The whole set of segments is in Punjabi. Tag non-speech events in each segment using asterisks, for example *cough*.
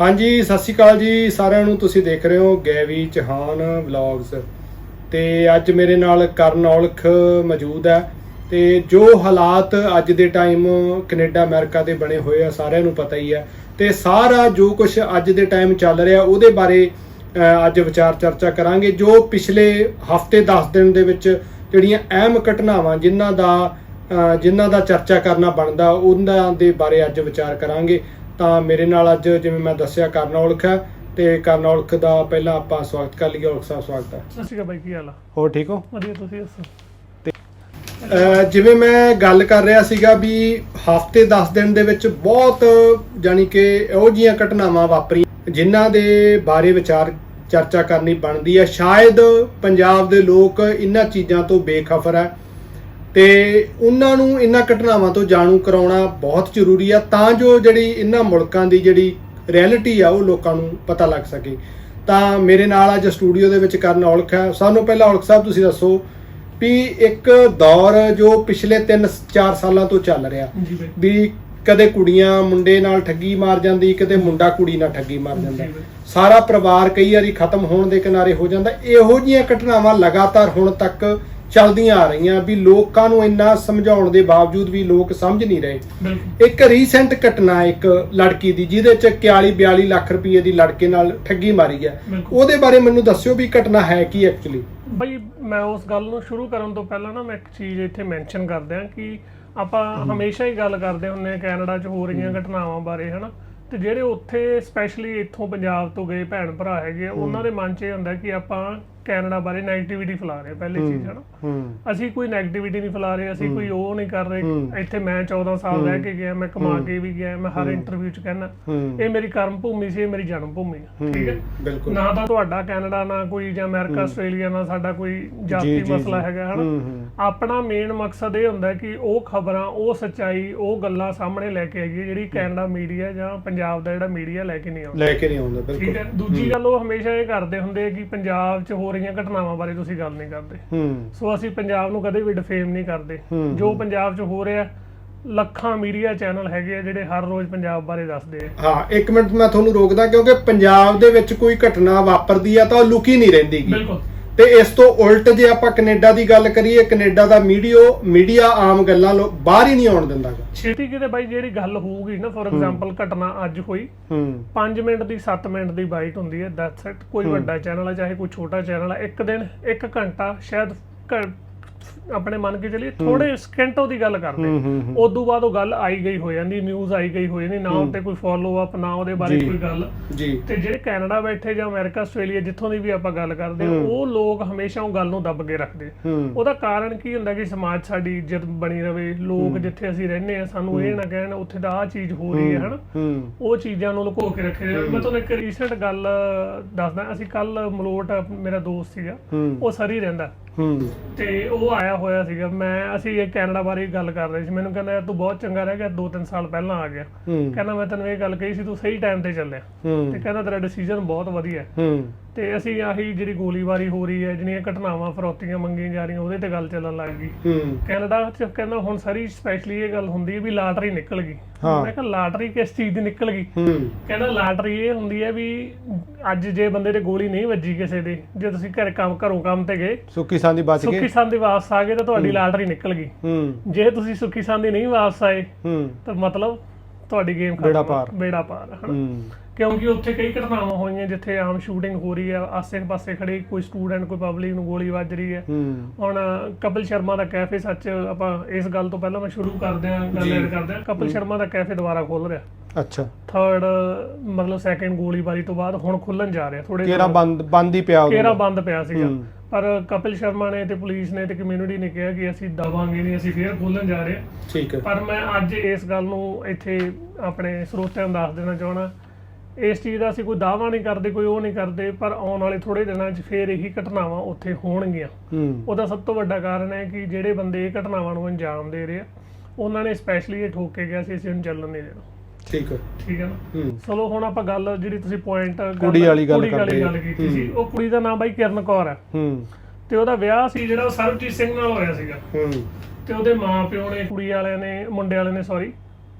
ਹਾਂਜੀ ਸਤਿ ਸ਼੍ਰੀ ਅਕਾਲ ਜੀ। ਸਾਰਿਆਂ ਨੂੰ ਤੁਸੀਂ ਦੇਖ ਰਹੇ ਹੋ ਗੈਵੀ ਚਹਾਨ ਵਲੌਗਸ ਤੇ ਅੱਜ ਮੇਰੇ ਨਾਲ ਕਰਨ ਔਲਖ ਮੌਜੂਦ ਹੈ। ਤੇ ਜੋ ਹਾਲਾਤ ਅੱਜ ਦੇ ਟਾਈਮ ਕੈਨੇਡਾ ਅਮਰੀਕਾ ਦੇ ਬਣੇ ਹੋਏ ਆ ਸਾਰਿਆਂ ਨੂੰ ਪਤਾ ਹੀ ਹੈ। ਤੇ ਸਾਰਾ ਜੋ ਕੁਝ ਅੱਜ ਦੇ ਟਾਈਮ ਚੱਲ ਰਿਹਾ ਉਹਦੇ ਬਾਰੇ ਅੱਜ ਵਿਚਾਰ ਚਰਚਾ ਕਰਾਂਗੇ ਜੋ ਪਿਛਲੇ ਹਫ਼ਤੇ 10 ਦਿਨ ਦੇ ਵਿੱਚ ਜਿਹੜੀਆਂ ਅਹਿਮ ਘਟਨਾਵਾਂ ਜਿਨ੍ਹਾਂ ਦਾ ਅ, ਜਿਨ੍ਹਾਂ ਦਾ ਚਰਚਾ ਕਰਨਾ ਬਣਦਾ ਉਹਨਾਂ ਦੇ ਬਾਰੇ ਅੱਜ ਵਿਚਾਰ ਕਰਾਂਗੇ। ਤਾਂ ਮੇਰੇ ਨਾਲ ਅੱਜ ਜਿਵੇਂ ਮੈਂ ਦੱਸਿਆ ਕਰਨ ਔਲਖ ਹੈ ਤੇ ਕਰਨ ਔਲਖ ਦਾ ਪਹਿਲਾਂ ਆਪਾਂ ਸਵਾਗਤ ਕਰ ਲਈਏ ਔਲਖ ਸਾਹਿਬ ਸਵਾਗਤ ਹੈ। ਸਤਿ ਸ਼੍ਰੀ ਅਕਾਲ ਬਾਈ ਕੀ ਹਾਲ ਆ? ਹੋਰ ਠੀਕ ਹੋ? ਵਧੀਆ ਤੁਸੀਂ ਦੱਸੋ? ਜਿਵੇਂ ਮੈਂ ਗੱਲ ਕਰ ਰਿਹਾ ਸੀਗਾ ਵੀ ਹਫ਼ਤੇ 10 ਦਿਨ ਦੇ ਵਿੱਚ ਬਹੁਤ ਜਾਨੀ ਕਿ ਇਹੋ ਜੀਆਂ ਘਟਨਾਵਾਂ ਵਾਪਰੀਆਂ ਜਿਨ੍ਹਾਂ ਦੇ ਬਾਰੇ ਵਿਚਾਰ ਚਰਚਾ ਕਰਨੀ ਬਣਦੀ ਹੈ। ਸ਼ਾਇਦ ਪੰਜਾਬ ਦੇ ਲੋਕ ਇਹਨਾਂ ਚੀਜ਼ਾਂ ਤੋਂ ਬੇਖਬਰ ਹੈ। ਤੇ ਉਹਨਾਂ ਨੂੰ ਇਹਨਾਂ ਘਟਨਾਵਾਂ ਤੋਂ ਜਾਣੂ ਕਰਾਉਣਾ ਬਹੁਤ ਜ਼ਰੂਰੀ ਆ ਤਾਂ ਜੋ ਜਿਹੜੀ ਇਹਨਾਂ ਮੁਲਕਾਂ ਦੀ ਜਿਹੜੀ ਰਿਐਲਿਟੀ ਆ ਉਹ ਲੋਕਾਂ ਨੂੰ ਪਤਾ ਲੱਗ ਸਕੇ। ਤਾਂ ਮੇਰੇ ਨਾਲ ਅੱਜ ਸਟੂਡੀਓ ਦੇ ਵਿੱਚ ਕਰਨ ਔਲਖ ਹੈ ਸਾਨੂੰ ਪਹਿਲਾਂ ਔਲਖ ਸਾਹਿਬ ਤੁਸੀਂ ਦੱਸੋ ਵੀ ਇੱਕ ਦੌਰ ਜੋ ਪਿਛਲੇ 3-4 ਸਾਲਾਂ ਤੋਂ ਚੱਲ ਰਿਹਾ ਵੀ ਕਦੇ ਕੁੜੀਆਂ ਮੁੰਡੇ ਨਾਲ ਠੱਗੀ ਮਾਰ ਜਾਂਦੀ ਕਦੇ ਮੁੰਡਾ ਕੁੜੀ ਨਾਲ ਠੱਗੀ ਮਾਰ ਜਾਂਦਾ। ਸਾਰਾ ਪਰਿਵਾਰ ਕਈ ਵਾਰੀ ਖਤਮ ਹੋਣ ਦੇ ਕਿਨਾਰੇ ਹੋ ਜਾਂਦਾ। ਇਹੋ ਜੀਆਂ ਘਟਨਾਵਾਂ ਲਗਾਤਾਰ ਹੁਣ ਤੱਕ ਚੱਲਦੀਆਂ ਆ ਰਹੀਆਂ ਵੀ ਲੋਕਾਂ ਨੂੰ ਇੰਨਾ ਸਮਝਾਉਣ ਦੇ ਬਾਵਜੂਦ ਵੀ ਲੋਕ ਸਮਝ ਨਹੀਂ ਰਹੇ। ਇੱਕ ਰੀਸੈਂਟ ਘਟਨਾ ਇੱਕ ਲੜਕੀ ਦੀ ਜਿਹਦੇ ਚ 41 42 ਲੱਖ ਰੁਪਏ ਦੀ ਲੜਕੇ ਨਾਲ ਠੱਗੀ ਮਾਰੀ ਹੈ। ਉਹਦੇ ਬਾਰੇ ਮੈਨੂੰ ਦੱਸਿਓ ਵੀ ਘਟਨਾ ਹੈ ਕੀ ਐਕਚੁਅਲੀ ਬਾਈ ਮੈਂ ਉਸ ਗੱਲ ਨੂੰ ਸ਼ੁਰੂ ਕਰਨ ਤੋਂ ਪਹਿਲਾਂ ਨਾ ਮੈਂ ਇੱਕ ਚੀਜ਼ ਇੱਥੇ ਮੈਂਸ਼ਨ ਕਰ ਦਿਆਂ ਕਿ ਆਪਾਂ ਹਮੇਸ਼ਾ ਹੀ ਗੱਲ ਕਰਦੇ ਹੁੰਨੇ ਆ ਕੈਨੇਡਾ 'ਚ ਹੋ ਰਹੀਆਂ ਘਟਨਾਵਾਂ ਬਾਰੇ ਹਨਾ? ਤੇ ਜਿਹੜੇ ਉੱਥੇ ਸਪੈਸ਼ਲੀ ਇੱਥੋਂ ਪੰਜਾਬ ਤੋਂ ਗਏ ਭੈਣ ਭਰਾ ਹੈਗੇ ਆ, ਉਹਨਾਂ ਦੇ ਮਨ 'ਚ ਇਹ ਹੁੰਦਾ ਕਿ ਆਪਾਂ ਕੈਨੇਡਾ ਬਾਰੇ 네ਗੇਟਿਵਿਟੀ ਫੈਲਾ ਰਹੇ ਪਹਿਲੀ ਚੀਜ਼ ਹਨਾ? ਹੂੰ। ਅਸੀਂ ਕੋਈ 네ਗੇਟਿਵਿਟੀ ਨਹੀਂ ਫੈਲਾ ਰਹੇ ਅਸੀਂ ਕੋਈ ਉਹ ਨਹੀਂ ਕਰ ਰਹੇ। ਹੂੰ। ਇੱਥੇ ਮੈਂ 14 ਸਾਲ ਰਹਿ ਕੇ ਗਿਆ ਮੈਂ ਕਮਾ ਕੇ ਵੀ ਗਿਆ ਮੈਂ ਹਰ ਇੰਟਰਵਿਊ 'ਚ ਕਹਿੰਦਾ ਹੂੰ। ਇਹ ਮੇਰੀ ਕਰਮ ਭੂਮੀ ਸੀ ਇਹ ਮੇਰੀ ਜਨਮ ਭੂਮੀ ਆ ਠੀਕ ਹੈ? ਨਾ ਤਾਂ ਤੁਹਾਡਾ ਕੈਨੇਡਾ ਨਾ ਕੋਈ ਜਾਂ ਅਮਰੀਕਾ ਆਸਟ੍ਰੇਲੀਆ ਨਾ ਸਾਡਾ ਕੋਈ ਜਾਤੀ ਮਸਲਾ। ਹੈਗਾ ਹਨਾ? ਹੂੰ ਹੂੰ। ਆਪਣਾ ਮੇਨ ਮਕਸਦ ਇਹ ਹੁੰਦਾ ਕਿ ਉਹ ਖਬਰਾਂ ਉਹ ਸੱਚਾਈ ਉਹ ਗੱਲਾਂ ਸਾਹਮਣੇ ਲੈ ਕੇ ਆਈਏ ਜਿਹੜੀ ਕੈਨੇਡਾ ਮੀਡੀਆ ਜਾਂ ਪੰਜਾਬ ਦਾ ਜਿਹੜਾ ਮੀਡੀਆ ਲੈ ਕੇ ਨਹੀਂ ਆਉਂਦਾ। ਲੈ ਕੇ ਨਹੀਂ ਆਉਂਦਾ ਠੀਕ ਬਿਲਕੁਲ ਹੈ? ਦੂਜੀ ਗੱਲ ਉਹ ਹਮੇਸ਼ਾ ਇਹ ਕਰਦੇ ਹੁੰਦੇ ਆ ਕਿ ਪੰਜਾਬ 'ਚ ਹੋ ਰਹੀਆਂ ਘਟਨਾਵਾਂ ਬਾਰੇ ਤੁਸੀਂ ਗੱਲ ਨਹੀਂ ਕਰਦੇ। ਹੂੰ। ਸੋ ਅਸੀਂ ਪੰਜਾਬ ਨੂੰ ਕਦੇ ਵੀ ਡਿਫੇਮ ਨਹੀਂ ਕਰਦੇ। ਜੋ ਪੰਜਾਬ 'ਚ ਹੋ ਰਿਹਾ ਲੱਖਾਂ ਮੀਡੀਆ ਚੈਨਲ ਹੈਗੇ ਆ ਜਿਹੜੇ ਹਰ ਰੋਜ਼ ਪੰਜਾਬ ਬਾਰੇ ਦੱਸਦੇ ਆ। ਹਾਂ ਇੱਕ ਮਿੰਟ ਮੈਂ ਤੁਹਾਨੂੰ ਰੋਕਦਾ ਕਿਉਂਕਿ ਪੰਜਾਬ ਦੇ ਵਿੱਚ ਕੋਈ ਘਟਨਾ ਵਾਪਰਦੀ ਆ ਤਾਂ ਉਹ ਲੁਕੀ ਨਹੀਂ ਰਹਿੰਦੀ। ਬਿਲਕੁਲ। ਤੇ ਇਸ ਤੋਂ ਉਲਟ ਜੇ ਆਪਾਂ ਕੈਨੇਡਾ ਦੀ ਗੱਲ ਕਰੀਏ ਕੈਨੇਡਾ ਦਾ ਮੀਡੀਓ ਮੀਡੀਆ ਆਮ ਗੱਲਾਂ ਲੋ ਬਾਹਰ ਹੀ ਨਹੀਂ ਆਉਣ ਦਿੰਦਾ। ਛੇਤੀ ਕਿਤੇ ਬਾਈ ਜਿਹੜੀ ਗੱਲ ਹੋਊਗੀ ਨਾ ਫੋਰ ਐਗਜ਼ਾਮਪਲ ਘਟਨਾ ਅੱਜ ਹੋਈ। ਹੂੰ। 5 ਮਿੰਟ ਦੀ 7 ਮਿੰਟ ਦੀ ਬਾਈਟ ਹੁੰਦੀ ਹੈ ਦੈਟਸ ਇਟ ਕੋਈ ਵੱਡਾ ਚੈਨਲ ਹੈ ਚਾਹੇ ਕੋਈ ਛੋਟਾ ਚੈਨਲ ਹੈ ਇੱਕ ਦਿਨ ਇੱਕ ਘੰਟਾ ਸ਼ਾਇਦ ਆਪਣੇ ਮੰਨ ਕੇ ਚੱਲੀਏ ਥੋੜੇ ਸਕਿੰਟੋ ਦੀ ਗੱਲ ਕਰਦੇ ਹੂੰ। ਉਦੋਂ ਬਾਅਦ ਉਹ ਗੱਲ ਆਈ ਗਈ ਹੋ ਜਾਂਦੀ ਨਿਊਜ਼ ਆਈ ਗਈ ਹੋ ਜਾਂਦੀ ਨਾ ਉੱਤੇ ਕੋਈ ਫੋਲੋ ਅਪ ਨਾ ਉਹਦੇ ਬਾਰੇ। ਕੋਈ ਗੱਲ। ਜੀ। ਤੇ ਜਿਹੜੇ ਕੈਨੇਡਾ ਬੈਠੇ ਜਾਂ ਅਮਰੀਕਾ ਆਸਟ੍ਰੇਲੀਆ ਜਿੱਥੋਂ ਦੀ ਵੀ ਆਪਾਂ ਗੱਲ ਕਰਦੇ ਹਾਂ ਉਹ ਲੋਕ ਹਮੇਸ਼ਾ ਉਹ ਗੱਲ ਨੂੰ ਦੱਬ ਕੇ ਰੱਖਦੇ ਉਹਦਾ ਕਾਰਨ ਕੀ ਹੁੰਦਾ ਕਿ ਸਮਾਜ ਸਾਡੀ ਇੱਜ਼ਤ ਬਣੀ ਰਵੇ ਲੋਕ ਜਿੱਥੇ ਅਸੀਂ ਰਹਿੰਦੇ ਆ ਸਾਨੂੰ ਇਹ ਨਾ ਕਹਿਣ ਉੱਥੇ ਤਾਂ ਆਹ ਚੀਜ਼ ਹੋ ਰਹੀ ਹੈ ਹਨਾ? ਉਹ ਚੀਜ਼ਾਂ ਨੂੰ ਲੁਕੋ ਕੇ ਰੱਖੇ। ਮੈਂ ਤੁਹਾਨੂੰ ਇੱਕ ਰੀਸੈਂਟ ਗੱਲ ਦੱਸਦਾ। ਅਸੀਂ ਕੱਲ ਮਲੋਟ ਮੇਰਾ ਦੋਸਤ ਸੀਗਾ। ਉਹ ਸਰੀ ਰਹਿੰਦਾ। ਹੂੰ। ਤੇ ਉਹ ਆਇਆ ਹੋਇਆ ਸੀਗਾ। ਮੈਂ ਅਸੀਂ ਇਹ ਕੈਨੇਡਾ ਬਾਰੇ ਗੱਲ ਕਰ ਰਹੇ ਸੀ। ਮੈਨੂੰ ਕਹਿੰਦਾ ਯਾਰ ਤੂੰ ਬਹੁਤ ਚੰਗਾ ਰਹਿ ਗਿਆ 2-3 ਸਾਲ ਪਹਿਲਾਂ ਆ ਗਿਆ। ਹੂੰ। ਕਹਿੰਦਾ ਮੈਂ ਤੈਨੂੰ ਇਹ ਗੱਲ ਕਹੀ ਸੀ ਤੂੰ ਸਹੀ ਟਾਈਮ ਤੇ ਚੱਲਿਆ। ਤੇ ਕਹਿੰਦਾ ਤੇਰਾ ਡਿਸੀਜਨ ਬਹੁਤ ਵਧੀਆ ਹੈ। ਹੂੰ। ਤੇ ਅਸੀਂ ਆਹੀ ਜਿਹੜੀ ਗੋਲੀਬਾਰੀ ਹੋ ਰਹੀ ਹੈ ਜਿਹੜੀਆਂ ਘਟਨਾਵਾਂ ਫਰੌਤੀਆਂ ਮੰਗੀਆਂ ਜਾ ਰਹੀਆਂ ਉਹਦੇ ਤੇ ਗੱਲ ਚੱਲਣ ਲੱਗ ਗਈ। ਹੂੰ। ਕੈਨੇਡਾ ਚ ਕਹਿੰਦਾ ਹੁਣ ਸਾਰੀ ਸਪੈਸ਼ਲੀ ਇਹ ਗੱਲ ਹੁੰਦੀ ਹੈ ਵੀ ਲਾਟਰੀ ਨਿਕਲ ਗਈ। ਹਾਂ। ਮੈਂ ਕਿਹਾ ਲਾਟਰੀ ਕਿਸ ਚੀਜ਼ ਦੀ ਨਿਕਲ ਗਈ? ਹੂੰ। ਕਹਿੰਦਾ ਲਾਟਰੀ ਇਹ ਹੁੰਦੀ ਹੈ ਵੀ ਅੱਜ ਜੇ ਬੰਦੇ ਤੇ ਗੋਲੀ ਨਹੀਂ ਵੱਜੀ ਕਿਸੇ ਦੇ ਜੇ ਤੁਸੀਂ ਘਰ ਕੰਮ ਘਰੋਂ ਕੰਮ ਤੇ ਗਏ ਸੁੱਕੀ ਸਾਂਦੀ ਬਚ ਗਏ ਸੁੱਖੀ ਸੰਦੀ ਵਾਪਸ ਆ ਗਏ ਤਾਂ ਤੁਹਾਡੀ ਲਾਟਰੀ ਨਿਕਲ ਗਈ। ਹੂੰ। ਜੇ ਤੁਸੀਂ ਸੁੱਖੀ ਸੰਦੀ ਨਹੀਂ ਵਾਪਸ ਆਏ ਹੂੰ। ਤਾਂ ਮਤਲਬ ਤੁਹਾਡੀ ਗੇਮ ਬੇੜਾ ਪਾਰ। ਬੇੜਾ ਪਾਰ ਹਨਾ? ਹੂੰ। ਕਿਉਂਕਿ ਉੱਥੇ ਕਈ ਘਟਨਾਵਾਂ ਹੋਈਆਂ ਜਿੱਥੇ ਆਮ ਸ਼ੂਟਿੰਗ ਹੋ ਰਹੀ ਹੈ ਆਸੇ-ਪਾਸੇ ਖੜੇ ਕੋਈ ਸਟੂਡੈਂਟ ਕੋਈ ਪਬਲਿਕ ਨੂੰ ਗੋਲੀ ਵੱਜ ਰਹੀ ਹੈ। ਹੁਣ ਕਪਿਲ ਸ਼ਰਮਾ ਦਾ ਕੈਫੇ ਸੱਚ ਆਪਾਂ ਇਸ ਗੱਲ ਤੋਂ ਪਹਿਲਾਂ ਮੈਂ ਸ਼ੁਰੂ ਕਰਦੇ ਹਾਂ ਗੱਲ। ਐਡ ਕਰਦੇ ਹਾਂ। ਕਪਿਲ ਸ਼ਰਮਾ ਦਾ ਕੈਫੇ ਦੁਬਾਰਾ ਖੋਲ ਰਿਹਾ। ਅੱਛਾ। ਥਰਡ ਮਤਲਬ ਸੈਕੰਡ ਗੋਲੀਬਾਰੀ ਤੋਂ ਬਾਅਦ ਹੁਣ ਖੁੱਲਣ ਜਾ ਰਿਹਾ ਥੋੜੇ ਕੇਰਾ ਬੰਦ ਬੰਦ ਹੀ ਪਿਆ ਕੇਰਾ ਉਹਦਾ ਬੰਦ ਪਿਆ ਸੀਗਾ। ਪਰ ਕਪਿਲ ਸ਼ਰਮਾ ਨੇ ਤੇ ਪੁਲਿਸ ਨੇ ਤੇ ਕਮਿਊਨਿਟੀ ਨੇ ਕਿਹਾ ਕਿ ਅਸੀਂ ਦਵਾਂਗੇ ਨਹੀਂ ਅਸੀਂ ਫੇਰ ਖੋਲਣ ਜਾ ਰਹੇ ਹਾਂ। ਠੀਕ ਹੈ। ਪਰ ਮੈਂ ਅੱਜ ਇਸ ਗੱਲ ਨੂੰ ਇੱਥੇ ਆਪਣੇ ਸਰੋਤਿਆਂ ਨੂੰ ਦੱਸ ਦੇਣਾ ਚਾਹਣਾ ਇਸ ਚੀਜ਼ ਦਾ ਅਸੀਂ ਕੋਈ ਦਾਅਵਾ ਨਹੀਂ ਕਰਦੇ ਕੋਈ ਉਹ ਨਹੀਂ ਕਰਦੇ ਪਰ ਆਉਣ ਵਾਲੇ ਥੋੜੇ ਦਿਨਾਂ 'ਚ ਫੇਰ ਇਹੀ ਘਟਨਾਵਾਂ ਉੱਥੇ ਹੋਣਗੀਆਂ। ਉਹਦਾ ਸਭ ਤੋਂ ਵੱਡਾ ਕਾਰਨ ਹੈ ਕਿ ਜਿਹੜੇ ਬੰਦੇ ਇਹ ਘਟਨਾਵਾਂ ਨੂੰ ਅੰਜਾਮ ਦੇ ਰਹੇ ਆ ਉਹਨਾਂ ਨੇ ਸਪੈਸ਼ਲੀ ਇਹ ਠੋਕ ਗਿਆ ਸੀ ਅਸੀਂ ਉਹਨੂੰ ਚੱਲਣ ਨਹੀਂ ਦੇਣਾ। ਠੀਕ ਹੈ ਠੀਕ ਹੈ ਨਾ? ਹੂੰ। ਚਲੋ ਹੁਣ ਆਪਾਂ ਗੱਲ ਜਿਹੜੀ ਤੁਸੀਂ ਪੁਆਇੰਟ ਕੁੜੀ ਵਾਲੀ ਗੱਲ ਕਰਦੇ ਗੱਲ ਕੀਤੀ ਸੀ। ਉਹ ਕੁੜੀ ਦਾ ਨਾਮ ਬਾਈ ਕਿਰਨ ਕੌਰ ਹੈ ਹੂੰ। ਤੇ ਉਹਦਾ ਵਿਆਹ ਸੀ ਜਿਹੜਾ ਸਰਬਜੀਤ ਸਿੰਘ ਨਾਲ ਹੋਇਆ ਸੀਗਾ। ਹੂੰ। ਤੇ ਉਹਦੇ ਮਾਂ ਪਿਓ ਨੇ ਕੁੜੀ ਵਾਲਿਆਂ ਨੇ ਮੁੰਡੇ ਵਾਲਿਆਂ ਨੇ ਸੌਰੀ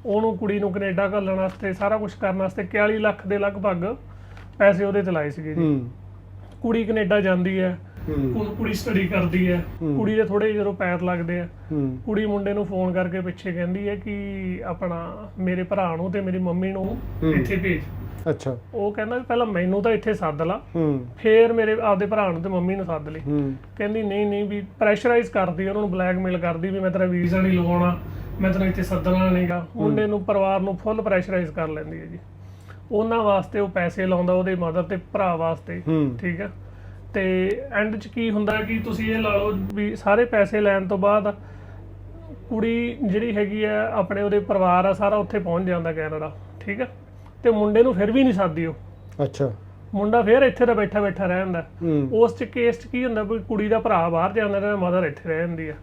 ਉਹਨੂੰ ਕੁੜੀ ਨੂੰ ਕੈਨੇਡਾ ਘੱਲਣ ਵਾਸਤੇ ਸਾਰਾ ਕੁਝ ਕਰਨ ਵਾਸਤੇ 41 ਲੱਖ ਦੇ ਲਗਭਗ ਪੈਸੇ ਉਹਦੇ ਤੇ ਲਾਏ ਸੀਗੇ ਜੀ। ਹੂੰ। ਕੁੜੀ ਕੈਨੇਡਾ ਜਾਂਦੀ ਹੈ ਹੂੰ। ਕੁ- ਕੁੜੀ ਸਟੱਡੀ ਕਰਦੀ ਹੈ। ਕੁੜੀ ਦੇ ਥੋੜੇ ਜਦੋਂ ਪੈਰ ਲੱਗਦੇ ਆ ਹੂੰ। ਕੁੜੀ ਮੁੰਡੇ ਨੂੰ ਫੋਨ ਕਰਕੇ ਪਿੱਛੇ ਕਹਿੰਦੀ ਹੈ ਕਿ ਆਪਣਾ ਮੇਰੇ ਭਰਾ ਨੂੰ ਤੇ ਮੇਰੀ ਮੰਮੀ ਨੂੰ। ਇੱਥੇ ਭੇਜ। ਅੱਛਾ। ਉਹ ਕਹਿੰਦਾ ਪਹਿਲਾਂ ਮੈਨੂੰ ਤਾਂ ਇੱਥੇ ਸੱਦ ਲਾ ਫੇਰ ਮੇਰੇ ਆਪਦੇ ਭਰਾ ਨੂੰ ਤੇ ਮੰਮੀ ਨੂੰ ਸੱਦ ਲਈ। ਕਹਿੰਦੀ ਨਹੀਂ ਨਹੀਂ ਵੀ ਪ੍ਰੈਸ਼ਰਾਈਜ਼ ਕਰਦੀ ਉਹਨਾਂ ਨੂੰ ਬਲੈਕਮੇਲ ਕਰਦੀ ਵੀ ਮੈਂ ਤੇਰਾ ਵੀਜ਼ਾ ਨਹੀਂ ਲਵਾਉਣਾ। ਮੈਂ ਤੈਨੂੰ ਇੱਥੇ ਸੱਦਣਾ ਨਹੀਂਗਾ। ਮੁੰਡੇ ਨੂੰ ਪਰਿਵਾਰ ਨੂੰ ਫੁੱਲ ਪ੍ਰੈਸ਼ਰਾਈਜ਼ ਕਰ ਲੈਂਦੀ ਹੈ ਜੀ। ਉਹਨਾਂ ਵਾਸਤੇ ਉਹ ਪੈਸੇ ਲਾਉਂਦਾ ਉਹਦੇ ਮਦਰ ਤੇ ਭਰਾ ਵਾਸਤੇ ਠੀਕ ਹੈ। ਤੇ ਐਂਡ 'ਚ ਕੀ ਹੁੰਦਾ ਕਿ ਤੁਸੀਂ ਇਹ ਲਾ ਲਓ ਵੀ ਸਾਰੇ ਪੈਸੇ ਲੈਣ ਤੋਂ ਬਾਅਦ ਕੁੜੀ ਜਿਹੜੀ ਹੈਗੀ ਆ ਆਪਣੇ ਉਹਦੇ ਪਰਿਵਾਰ ਆ ਸਾਰਾ ਉੱਥੇ ਪਹੁੰਚ ਜਾਂਦਾ ਕੈਨੇਡਾ ਠੀਕ ਹੈ। ਤੇ ਮੁੰਡੇ ਨੂੰ ਫਿਰ ਵੀ ਨਹੀਂ ਸਾਦੀ ਉਹ। ਅੱਛਾ। ਮੁੰਡਾ ਫਿਰ ਇੱਥੇ ਦਾ ਬੈਠਾ ਬੈਠਾ ਰਹਿੰਦਾ। ਹੂੰ। ਉਸ ਚ ਕੇਸ ਚ ਕੀ ਹੁੰਦਾ ਵੀ ਕੁੜੀ ਦਾ ਭਰਾ ਬਾਹਰ ਜਾਂਦਾ ਤੇ ਮਦਰ ਇੱਥੇ ਰਹਿ ਜਾਂਦੀ ਆ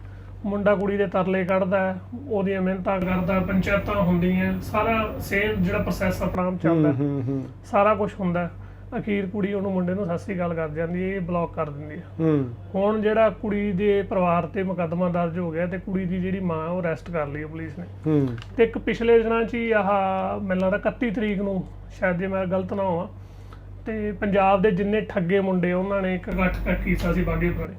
ਮੁੰਡਾ ਕੁੜੀ ਦੇ ਤਰਲੇ ਕੱਢਦਾ ਹੈ, ਉਹਦੀਆਂ ਮਿਹਨਤਾਂ ਕਰਦਾ ਪੰਚਾਇਤਾਂ ਹੁੰਦੀਆਂ ਸਾਰਾ ਸੇਮ ਜਿਹੜਾ ਪ੍ਰੋਸੈਸ ਆਪਣਾ ਚੱਲਦਾ ਹੈ, ਹੂੰ ਹੂੰ ਸਾਰਾ ਕੁਝ ਹੁੰਦਾ ਹੈ। ਅਖੀਰ ਕੁੜੀ ਉਹਨੂੰ ਮੁੰਡੇ ਨੂੰ ਸਤਿ ਸ੍ਰੀ ਅਕਾਲ ਕਰ ਜਾਂਦੀ ਹੈ ਇਹ ਬਲੌਕ ਕਰ ਦਿੰਦੀ ਹੈ। ਹੂੰ। ਹੁਣ ਜਿਹੜਾ ਕੁੜੀ ਦੇ ਪਰਿਵਾਰ ਤੇ ਮੁਕੱਦਮਾ ਦਰਜ ਹੋ ਗਿਆ ਤੇ ਕੁੜੀ ਦੀ ਜਿਹੜੀ ਮਾਂ ਉਹ ਅਰੈਸਟ ਕਰ ਲਈ ਹੈ ਪੁਲਿਸ ਨੇ। ਹੂੰ। ਤੇ ਇੱਕ ਪਿਛਲੇ ਦਿਨਾਂ 'ਚ ਹੀ ਆਹ ਮੈਨੂੰ ਲੱਗਦਾ 31 ਤਰੀਕ ਨੂੰ ਸ਼ਾਇਦ ਜੇ ਮੈਂ ਗਲਤ ਨਾ ਹੋਵਾਂ ਤੇ ਪੰਜਾਬ ਦੇ ਜਿੰਨੇ ਠੱਗੇ ਮੁੰਡੇ ਉਹਨਾਂ ਨੇ ਇੱਕ ਇਕੱਠ ਕਰ ਕੀਤਾ ਸੀ ਬਾਗੇ ਪੁਰਾਣੇ